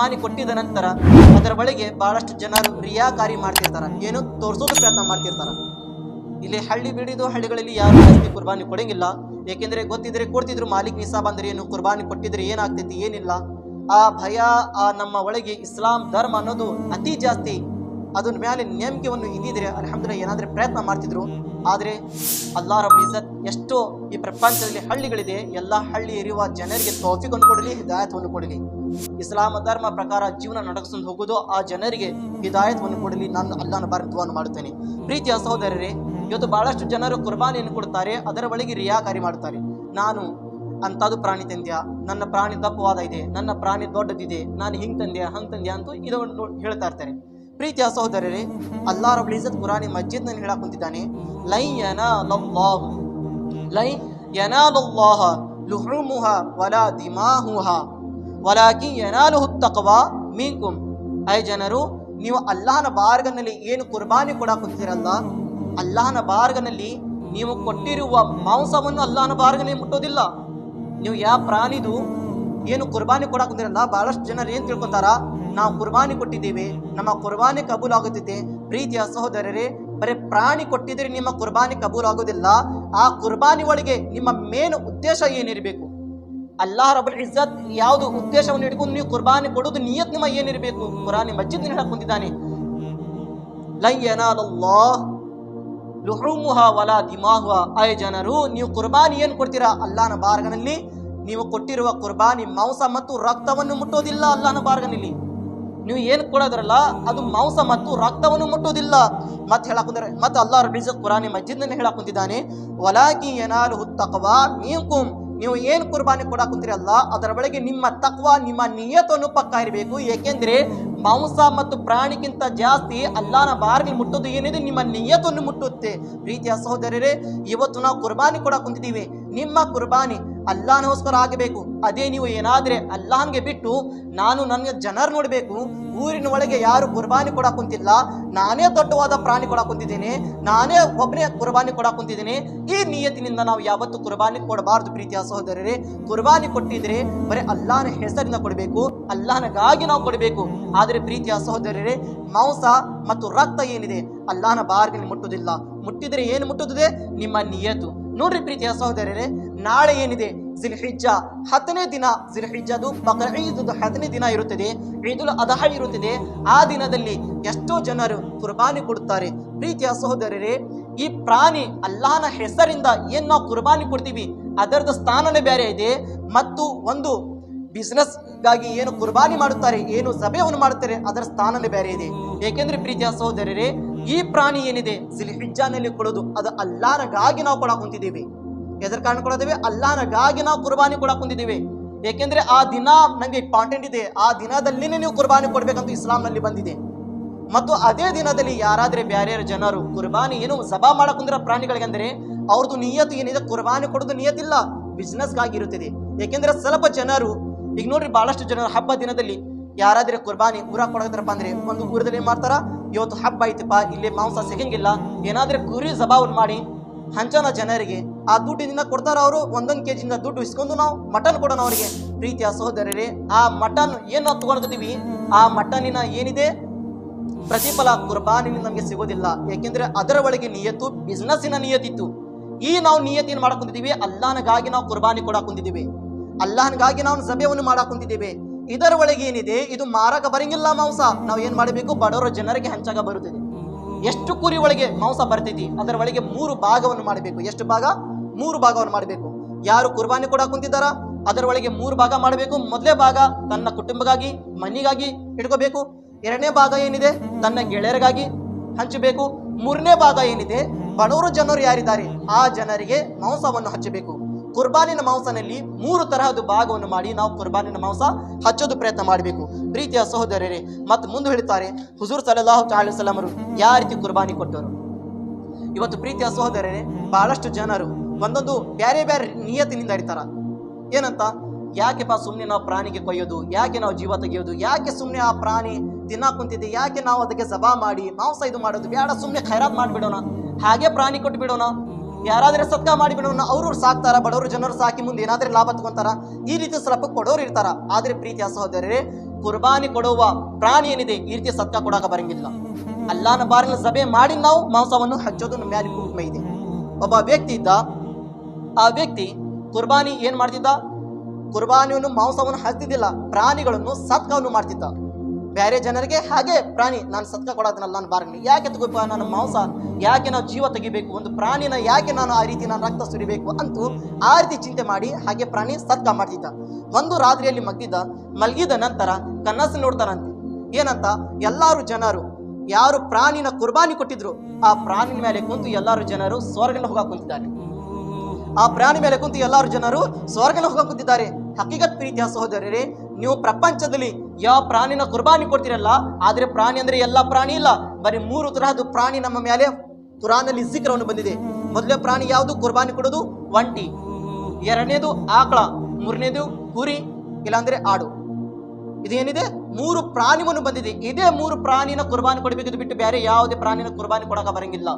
ಕುರ್ಬಾನಿ ಕೊಟ್ಟಿದ ನಂತರ ಅದರ ಬಳಿಗೆ ಬಹಳಷ್ಟು ಜನರು ರಿಯಾಕಾರಿ ಮಾಡ್ತಿರ್ತಾರ. ಏನು? ತೋರಿಸೋದು ಪ್ರಯತ್ನ ಮಾಡ್ತಿರ್ತಾರ. ಇಲ್ಲಿ ಹಳ್ಳಿ ಬಿಡಿದು ಹಳ್ಳಿಗಳಲ್ಲಿ ಯಾರು ಜಾಸ್ತಿ ಕುರ್ಬಾನಿ ಕೊಡಂಗಿಲ್ಲ. ಏಕೆಂದ್ರೆ ಗೊತ್ತಿದ್ರೆ ಕೊಡ್ತಿದ್ರು ಮಾಲಿಕ್ ನಿಸಾಬ್ ಅಂದ್ರೆ ಏನು? ಕುರ್ಬಾನಿ ಕೊಟ್ಟಿದ್ರೆ ಏನಾಗ್ತೈತಿ? ಏನಿಲ್ಲ. ಆ ಭಯ, ಆ ನಮ್ಮ ಒಳಗೆ ಇಸ್ಲಾಂ ಧರ್ಮ ಅನ್ನೋದು ಅತಿ ಜಾಸ್ತಿ. ಅದನ್ನ ಮೇಲೆ ನೇಮಿಕೆಯನ್ನು ಇದ್ದಿದ್ರೆ ಅಲ್ಹಮ್ದ್ರೆ ಏನಾದ್ರೆ ಪ್ರಯತ್ನ ಮಾಡ್ತಿದ್ರು. ಆದರೆ ಅಲ್ಲಾ ರಬ್ ಇಜ್ಜತ್ ಎಷ್ಟೋ ಈ ಪ್ರಪಂಚದಲ್ಲಿ ಹಳ್ಳಿಗಳಿದೆ. ಎಲ್ಲಾ ಹಳ್ಳಿ ಇರುವ ಜನರಿಗೆ ತೌಫಿಕನ್ನು ಕೊಡಲಿ, ಹಿದಾಯತವನ್ನು ಕೊಡಲಿ. ಇಸ್ಲಾಂ ಧರ್ಮ ಪ್ರಕಾರ ಜೀವನ ನಡೆಸ್ಕೊಂಡು ಹೋಗೋದು ಆ ಜನರಿಗೆ ಹಿದಾಯತ್ವನ್ನು ಕೊಡಲಿ. ನಾನು ಅಲ್ಲಾನ ಭಾರತವನ್ನು ಮಾಡುತ್ತೇನೆ. ಪ್ರೀತಿಯ ಸಹೋದರರೇ, ಇವತ್ತು ಬಹಳಷ್ಟು ಜನರು ಕುರ್ಬಾನಿಯನ್ನು ಕೊಡ್ತಾರೆ ಅದರ ಬಳಿಗೆ ರಿಯಾಕಾರಿ ಮಾಡ್ತಾರೆ ನಾನು ಅಂಥದ್ದು ಪ್ರಾಣಿ ತಂದ್ಯ? ನನ್ನ ಪ್ರಾಣಿ ದಪ್ಪವಾದ ಇದೆ, ನನ್ನ ಪ್ರಾಣಿ ದೊಡ್ಡದಿದೆ, ನಾನು ಹಿಂಗೆ ತಂದೆ ಹಂಗೆ ತಂದೆ ಅಂತ ಇದನ್ನು ಹೇಳ್ತಾ ಇರ್ತಾರೆ. ಪ್ರೀತಿಯ ಸಹೋದರರೇ ಅಲ್ಲಾರ ರಬ್ ಪುರಾಣಿ ಕುರಾನಿ ನಾನು ನಲ್ಲಿ ಹೇಳಕ್ ಕುಂತಿದ್ದಾನೆ ಲೈ ಯನಾಲಲ್ಲಾಹು ಲೈ ಯನಾಲಲ್ಲಾಹ ಲುಹುಮುಹ ವಲಾ ದಿಮಾಹುಹ. ವಲಾಕಿ ಏನಾಲು ಹುತ್ತಕವ ಮೀನ್ಕುಂ ಐ ಜನರು, ನೀವು ಅಲ್ಲಾಹನ ಬಾರ್ಗನಲ್ಲಿ ಏನು ಕುರ್ಬಾನಿ ಕೂಡ ಕುಂತಿರಲ್ಲ ಅಲ್ಲಾಹನ ಬಾರ್ಗನಲ್ಲಿ ನೀವು ಕೊಟ್ಟಿರುವ ಮಾಂಸವನ್ನು ಅಲ್ಲಾಹನ ಬಾರ್ಗನಲ್ಲಿ ಮುಟ್ಟೋದಿಲ್ಲ. ನೀವು ಯಾವ ಪ್ರಾಣಿದು ಏನು ಕುರ್ಬಾನಿ ಕೂಡ ಬಹಳಷ್ಟು ಜನರು ಏನು ತಿಳ್ಕೊಂತಾರ, ನಾವು ಕುರ್ಬಾನಿ ಕೊಟ್ಟಿದ್ದೀವಿ, ನಮ್ಮ ಕುರ್ಬಾನಿ ಕಬೂಲ್ ಆಗುತ್ತಿದೆ ಪ್ರೀತಿಯ ಸಹೋದರರೇ, ಬರೀ ಪ್ರಾಣಿ ಕೊಟ್ಟಿದ್ರೆ ನಿಮ್ಮ ಕುರ್ಬಾನಿ ಕಬೂಲ್ ಆಗೋದಿಲ್ಲ ಆ ಕುರ್ಬಾನಿ ಒಳಗೆ ನಿಮ್ಮ ಮೇನ್ ಉದ್ದೇಶ ಏನಿರಬೇಕು? ಅಲ್ಲಾಹ್ ರಬುಲ್ ಇಜ್ಜತ್ ಯಾವುದು ಉದ್ದೇಶವನ್ನು ಹಿಡ್ಕೊಂಡು ನೀವು ಕುರ್ಬಾನಿ ಕೊಡೋದು ನಿಯತ್ ನಿಮ್ಮ ಏನಿರಬೇಕು ಕುರಾನಿ ಮಜ್ಜಿದ್ ಹೇಳಕ್ ಬಂದಿದ್ದಾನೆ ವಲಾ ಜನರು, ನೀವು ಕುರ್ಬಾನಿ ಏನು ಕೊಡ್ತೀರಾ? ಅಲ್ಲಾನ ಬಾರ್ಗನಲ್ಲಿ ನೀವು ಕೊಟ್ಟಿರುವ ಕುರ್ಬಾನಿ ಮಾಂಸ ಮತ್ತು ರಕ್ತವನ್ನು ಮುಟ್ಟೋದಿಲ್ಲ ಅಲ್ಲಾನ ಬಾರ್ಗನಲ್ಲಿ. ನೀವು ಏನು ಕೊಡೋದ್ರಲ್ಲ, ಅದು ಮಾಂಸ ಮತ್ತು ರಕ್ತವನ್ನು ಮುಟ್ಟೋದಿಲ್ಲ. ಮತ್ತೆ ಹೇಳಕ್ ಕುಂತಾರೆ ಮತ್ತೆ ಅಲ್ಲಾರ ಬೀಜ ಕುರಾನಿ ಮಜ್ಜಿದ್ ಹೇಳಕ್ ಕುಂತಿದ್ದಾನೆ ವಲಾಕಿ ಏನಾರು ತಕ್ವಾ ಮೀಂಕುಂ ನೀವು ಏನು ಕುರ್ಬಾನಿ ಕೊಡಕ್ ಕುಂತೀರಲ್ಲ, ಅದರ ಒಳಗೆ ನಿಮ್ಮ ತಕ್ವ, ನಿಮ್ಮ ನಿಯತನ್ನು ಪಕ್ಕ ಇರಬೇಕು. ಏಕೆಂದ್ರೆ ಮಾಂಸ ಮತ್ತು ಪ್ರಾಣಿಗಿಂತ ಜಾಸ್ತಿ ಅಲ್ಲಾನ ಬಾರ್ಗೆ ಮುಟ್ಟೋದು ಏನಿದೆ? ನಿಮ್ಮ ನಿಯತನ್ನು ಮುಟ್ಟುತ್ತೆ. ಪ್ರೀತಿಯ ಸಹೋದರರೇ, ಇವತ್ತು ನಾವು ಕುರ್ಬಾನಿ ಕೊಡಕ್ಕೆ ಕುಂತಿದ್ದೀವಿ. ನಿಮ್ಮ ಕುರ್ಬಾನಿ ಅಲ್ಲಾಹನಗೋಸ್ಕರ ಆಗಬೇಕು. ಅದೇ ನೀವು ಏನಾದ್ರೆ ಅಲ್ಲಾಹನ್ಗೆ ಬಿಟ್ಟು ನಾನು ನನ್ನ ಜನರು ನೋಡಬೇಕು. ಊರಿನ ಒಳಗೆ ಯಾರು ಕುರ್ಬಾನಿ ಕೊಡಕ್ ಕುಂತಿಲ್ಲ. ನಾನೇ ದೊಡ್ಡವಾದ ಪ್ರಾಣಿ ಕೊಡಕ್ ಕುಂತಿದ್ದೇನೆ. ನಾನೇ ಒಬ್ಬನೇ ಕುರ್ಬಾನಿ ಕೊಡಕ್ ಕುಂತಿದ್ದೇನೆ. ಈ ನಿಯತ್ತಿನಿಂದ ನಾವು ಯಾವತ್ತು ಕುರ್ಬಾನಿ ಕೊಡಬಾರ್ದು ಪ್ರೀತಿಯ ಸಹೋದರರೇ. ಕುರ್ಬಾನಿ ಕೊಟ್ಟಿದ್ರೆ ಬರೀ ಅಲ್ಲಾಹನ ಹೆಸರಿನ ಕೊಡಬೇಕು. ಅಲ್ಲಾಹನಗಾಗಿ ನಾವು ಕೊಡಬೇಕು. ಆದರೆ ಪ್ರೀತಿಯ ಸಹೋದರರೇ, ಮಾಂಸ ಮತ್ತು ರಕ್ತ ಏನಿದೆ ಅಲ್ಲಾಹನ ಬಾರ್ಗೆ ಮುಟ್ಟುವುದಿಲ್ಲ. ಮುಟ್ಟಿದ್ರೆ ಏನು ಮುಟ್ಟುತ್ತದೆ? ನಿಮ್ಮ ನಿಯತು ನೋಡ್ರಿ ಪ್ರೀತಿಯ ಸಹೋದರರೇ, ನಾಳೆ ಏನಿದೆ? ಜಿಲ್ಹಿಜ್ಜಾ ಹತ್ತನೇ ದಿನ ಜಿಲ್ಹಿಜ್ಜಾದು ಬಕ್ರ ಈದುದು ಹತ್ತನೇ ದಿನ ಇರುತ್ತದೆ. ಈದುಲ್ ಅದಹ ಇರುತ್ತದೆ. ಆ ದಿನದಲ್ಲಿ ಎಷ್ಟೋ ಜನರು ಕುರ್ಬಾನಿ ಕೊಡುತ್ತಾರೆ ಪ್ರೀತಿಯ ಸಹೋದರರೇ, ಈ ಪ್ರಾಣಿ ಅಲ್ಲಾನ ಹೆಸರಿಂದ ಏನು ನಾವು ಕುರ್ಬಾನಿ ಕೊಡ್ತೀವಿ? ಅದರದ್ದು ಸ್ಥಾನನೇ ಬೇರೆ ಇದೆ. ಮತ್ತು ಒಂದು ಬಿಸ್ನೆಸ್ಗಾಗಿ ಏನು ಕುರ್ಬಾನಿ ಮಾಡುತ್ತಾರೆ, ಏನು ಸಭೆಯನ್ನು ಮಾಡುತ್ತಾರೆ, ಅದರ ಸ್ಥಾನನೇ ಬೇರೆ ಇದೆ. ಏಕೆಂದರೆ ಪ್ರೀತಿಯ ಸಹೋದರರೇ ಈ ಪ್ರಾಣಿ ಏನಿದೆ? ಸಿಲಿಹಿಜ್ಜಾನಲ್ಲಿ ಕೊಡೋದು. ಅದು ಅಲ್ಲಾರಗಾಗಿ ನಾವು ಕೊಡ ಕುಂತಿದ್ದೀವಿ. ಎದ್ರ ಕಾರಣ ಕೊಡೋದೇವೆ ಅಲ್ಲಾರಗಾಗಿ ನಾವು ಕುರ್ಬಾನಿ ಕೊಡ ಕುಂತಿದ್ದೀವಿ. ಏಕೆಂದ್ರೆ ಆ ದಿನ ನಂಗೆ ಇಂಪಾರ್ಟೆಂಟ್ ಇದೆ. ಆ ದಿನದಲ್ಲಿನೇ ನೀವು ಕುರ್ಬಾನಿ ಕೊಡ್ಬೇಕಂತ ಇಸ್ಲಾಂನಲ್ಲಿ ಬಂದಿದೆ. ಮತ್ತು ಅದೇ ದಿನದಲ್ಲಿ ಯಾರಾದ್ರೆ ಬ್ಯಾರೆ ಜನರು ಕುರ್ಬಾನಿ ಏನು ಸಭಾ ಮಾಡಕ್ ಕುಂದಿರೋ ಪ್ರಾಣಿಗಳಿಗೆ ಅಂದ್ರೆ ಅವ್ರದ್ದು ನಿಯತ್ತು ಏನಿದೆ? ಕುರ್ಬಾನಿ ಕೊಡೋದು ನಿಯತ್ತಿಲ್ಲ. ಬಿಸ್ನೆಸ್ಗಾಗಿ ಇರುತ್ತದೆ. ಏಕೆಂದ್ರೆ ಸ್ವಲ್ಪ ಜನರು, ಈಗ ನೋಡ್ರಿ ಬಹಳಷ್ಟು ಜನರು ಹಬ್ಬ ದಿನದಲ್ಲಿ ಯಾರಾದ್ರೆ ಕುರ್ಬಾನಿ ಊರ ಕೊಡೋದ್ರಪ್ಪ ಅಂದ್ರೆ ಒಂದು ಊರದಲ್ಲಿ ಏನ್ ಮಾಡ್ತಾರ? ಇವತ್ತು ಹಬ್ಬ ಐತಪ್ಪ, ಇಲ್ಲಿ ಮಾಂಸ ಸಿಗಂಗಿಲ್ಲ. ಏನಾದ್ರೆ ಕುರಿ ಜಬಾವನ್ ಮಾಡಿ ಹಂಚನ ಜನರಿಗೆ. ಆ ದುಡ್ಡಿನಿಂದ ಕೊಡ್ತಾರ ಅವರು, ಒಂದೊಂದು ಕೆ ಜಿಯಿಂದ ದುಡ್ಡು ಇಸ್ಕೊಂಡು ನಾವು ಮಟನ್ ಕೊಡೋಣ ಅವರಿಗೆ. ಪ್ರೀತಿಯ ಸಹೋದರರೇ, ಆ ಮಟನ್ ಏನು ನಾವು ಆ ಮಟನಿನ ಏನಿದೆ? ಪ್ರತಿಫಲ ಕುರ್ಬಾನಿ ನಮಗೆ ಸಿಗೋದಿಲ್ಲ. ಯಾಕೆಂದ್ರೆ ಅದರ ಒಳಗೆ ನಿಯತ್ತು ಬಿಸ್ನೆಸ್ಸಿನ ನಿಯತಿತ್ತು ಈ ನಾವು ನಿಯತಿಯನ್ನು ಮಾಡಕ್ ಅಲ್ಲಾನಗಾಗಿ ನಾವು ಕುರ್ಬಾನಿ ಕೊಡಕ್ ಅಲ್ಲಾನಗಾಗಿ ನಾವು ಸಭೆಯನ್ನು ಮಾಡಕ್ ಕುಂತಿದ್ದೇವೆ ಇದರ ಒಳಗೆ ಏನಿದೆ? ಇದು ಮಾರಕ ಬರಂಗಿಲ್ಲ ಮಾಂಸ. ನಾವು ಏನ್ ಮಾಡಬೇಕು? ಬಡವರ ಜನರಿಗೆ ಹಂಚಾಗ ಬರುತ್ತದೆ. ಎಷ್ಟು ಕುರಿ ಒಳಗೆ ಮಾಂಸ ಬರ್ತೈತಿ, ಅದರ ಒಳಗೆ ಮೂರು ಭಾಗವನ್ನು ಮಾಡಬೇಕು. ಎಷ್ಟು ಭಾಗ? ಮೂರು ಭಾಗವನ್ನು ಮಾಡಬೇಕು. ಯಾರು ಕುರ್ಬಾನಿ ಕೂಡ ಕುಂತಿದ್ದಾರ? ಅದರ ಒಳಗೆ ಮೂರು ಭಾಗ ಮಾಡಬೇಕು. ಮೊದಲೇ ಭಾಗ ತನ್ನ ಕುಟುಂಬಗಾಗಿ, ಮನಿಗಾಗಿ ಇಟ್ಕೋಬೇಕು. ಎರಡನೇ ಭಾಗ ಏನಿದೆ? ತನ್ನ ಗೆಳೆಯರಿಗಾಗಿ ಹಂಚಬೇಕು. ಮೂರನೇ ಭಾಗ ಏನಿದೆ? ಬಡವರು ಜನರು ಯಾರಿದ್ದಾರೆ? ಆ ಜನರಿಗೆ ಮಾಂಸವನ್ನು ಹಚ್ಚಬೇಕು. ಕುರ್ಬಾನಿನ ಮಾಂಸನಲ್ಲಿ ಮೂರು ತರಹದ ಭಾಗವನ್ನು ಮಾಡಿ ನಾವು ಕುರ್ಬಾನಿನ ಮಾಂಸ ಹಚ್ಚೋದು ಪ್ರಯತ್ನ ಮಾಡಬೇಕು. ಪ್ರೀತಿಯ ಸಹೋದರರೇ ಮತ್ತು ಮುಂದೆ ಹೇಳ್ತಾರೆ, ಹುಜೂರ್ ಸಲಹು ತಾಳಿ ಸಲಮರು ಯಾವ ರೀತಿ ಕುರ್ಬಾನಿ ಕೊಟ್ಟರು? ಇವತ್ತು ಪ್ರೀತಿಯ ಸಹೋದರರೇ, ಬಹಳಷ್ಟು ಜನರು ಒಂದೊಂದು ಬೇರೆ ಬೇರೆ ನಿಯತಿನಿಂದ ಅಡಿತಾರ ಏನಂತ? ಯಾಕೆಪ್ಪ ಸುಮ್ಮನೆ ನಾವು ಪ್ರಾಣಿಗೆ ಕೊಯ್ಯೋದು? ಯಾಕೆ ನಾವು ಜೀವ ತೆಗೆಯೋದು? ಯಾಕೆ ಸುಮ್ಮನೆ ಆ ಪ್ರಾಣಿ ತಿನ್ನಾಕ ಕುಂತಿದೆ? ಯಾಕೆ ನಾವು ಅದಕ್ಕೆ ಸಭಾ ಮಾಡಿ, ಮಾಂಸ ಇದು ಮಾಡೋದು? ಬೇಡ ಸುಮ್ಮನೆ ಖೈರಾತ್ ಮಾಡಿಬಿಡೋಣ. ಹಾಗೆ ಪ್ರಾಣಿ ಕೊಟ್ಟು ಬಿಡೋಣ ಯಾರಾದ್ರೆ ಸತ್ಕ ಮಾಡಿಬಿಡೋಣ ಅವರು ಸಾಕ್ತಾರ, ಬಡವರು ಜನರು ಸಾಕಿ ಮುಂದೆ ಏನಾದ್ರೂ ಲಾಭ ತಗೊಂತಾರ, ಈ ರೀತಿ ಸ್ವಲ್ಪ ಕೊಡೋರು ಇರ್ತಾರ. ಆದ್ರೆ ಪ್ರೀತಿಯ ಸಹೋದರರೇ ಕುರ್ಬಾನಿ ಕೊಡುವ ಪ್ರಾಣಿ ಏನಿದೆ, ಈ ರೀತಿ ಸತ್ಕ ಕೊಡಕ ಬರಂಗಿಲ್ಲ. ಅಲ್ಲಾನ ಬಾರಿನ ಸಭೆ ಮಾಡಿ ನಾವು ಮಾಂಸವನ್ನು ಹಚ್ಚೋದು ನಮ್ಮ ಮ್ಯಾಲೆ ಇದೆ. ಒಬ್ಬ ವ್ಯಕ್ತಿ ಇದ್ದ, ಆ ವ್ಯಕ್ತಿ ಕುರ್ಬಾನಿ ಏನ್ ಮಾಡ್ತಿದ್ದ? ಕುರ್ಬಾನಿಯನ್ನು ಮಾಂಸವನ್ನು ಹಚ್ತಿದ್ದಿಲ್ಲ, ಪ್ರಾಣಿಗಳನ್ನು ಸತ್ಕವನ್ನು ಮಾಡ್ತಿದ್ದ. ಬೇರೆ ಜನರಿಗೆ ಹಾಗೆ, ಪ್ರಾಣಿ, ನಾನು ಸತ್ಕ ಕೊಡೋದನ್ನಲ್ಲ ನಾನು ಬಾರಲಿ ಯಾಕೆ ತಗೋಪ್ಪ ನಾನು ಮಾಂಸ, ಯಾಕೆ ನಾವು ಜೀವ ತೆಗಿಬೇಕು? ಒಂದು ಪ್ರಾಣಿನ ಯಾಕೆ ನಾನು ಆ ರೀತಿ ನಾನು ರಕ್ತ ಸುರಿಬೇಕು ಅಂತೂ ಆ ರೀತಿ ಚಿಂತೆ ಮಾಡಿ, ಹಾಗೆ ಪ್ರಾಣಿ ಸತ್ಕ ಮಾಡ್ತಿದ್ದ. ಒಂದು ರಾತ್ರಿಯಲ್ಲಿ ಮಗ್ಗಿದ್ದ, ಮಲಗಿದ ನಂತರ ಕನಸು ನೋಡ್ತಾರಂತೆ ಏನಂತ, ಎಲ್ಲಾರು ಜನರು, ಯಾರು ಪ್ರಾಣಿನ ಕುರ್ಬಾನಿ ಕೊಟ್ಟಿದ್ರು, ಆ ಪ್ರಾಣಿನ ಮೇಲೆ ಕುಂತು ಎಲ್ಲಾರು ಜನರು ಸ್ವರ್ಗನ ಹೋಗ ಕುಂತಿದ್ದಾರೆ. ಆ ಪ್ರಾಣಿ ಮೇಲೆ ಕುಂತು ಎಲ್ಲಾರು ಜನರು ಸ್ವರ್ಗನ ಹೋಗ ಕುಂತಿದ್ದಾರೆ. ಹಕ್ಕಿಗತ್ ಪ್ರೀತಿಯ ಸಹೋದರರೇ ನೀವು ಪ್ರಪಂಚದಲ್ಲಿ ಯಾವ ಪ್ರಾಣಿನ ಕುರ್ಬಾನಿ ಕೊಡ್ತೀರಲ್ಲ, ಆದ್ರೆ ಪ್ರಾಣಿ ಅಂದ್ರೆ ಎಲ್ಲ ಪ್ರಾಣಿ ಇಲ್ಲ. ಬರೀ ಮೂರು ತರಹದ ಪ್ರಾಣಿ ನಮ್ಮ ಮೇಲೆ ಕುರಾನಲ್ಲಿ ಸಿಕ್ಕರವನ್ನು ಬಂದಿದೆ. ಮೊದಲೇ ಪ್ರಾಣಿ ಯಾವುದು? ಕುರ್ಬಾನಿ ಕೊಡೋದು ಒಂಟಿ. ಎರಡನೇದು ಆಕಳ, ಮೂರನೇದು ಕುರಿ, ಇಲ್ಲಾಂದ್ರೆ ಆಡು. ಇದೇನಿದೆ? ಮೂರು ಪ್ರಾಣಿವನ್ನು ಬಂದಿದೆ. ಇದೇ ಮೂರು ಪ್ರಾಣಿನ ಕುರ್ಬಾನಿ ಕೊಡಬೇಕಿದ್ದು ಬಿಟ್ಟು ಬೇರೆ ಯಾವುದೇ ಪ್ರಾಣಿನ ಕುರ್ಬಾನಿ ಕೊಡಕ ಬರಂಗಿಲ್ಲ.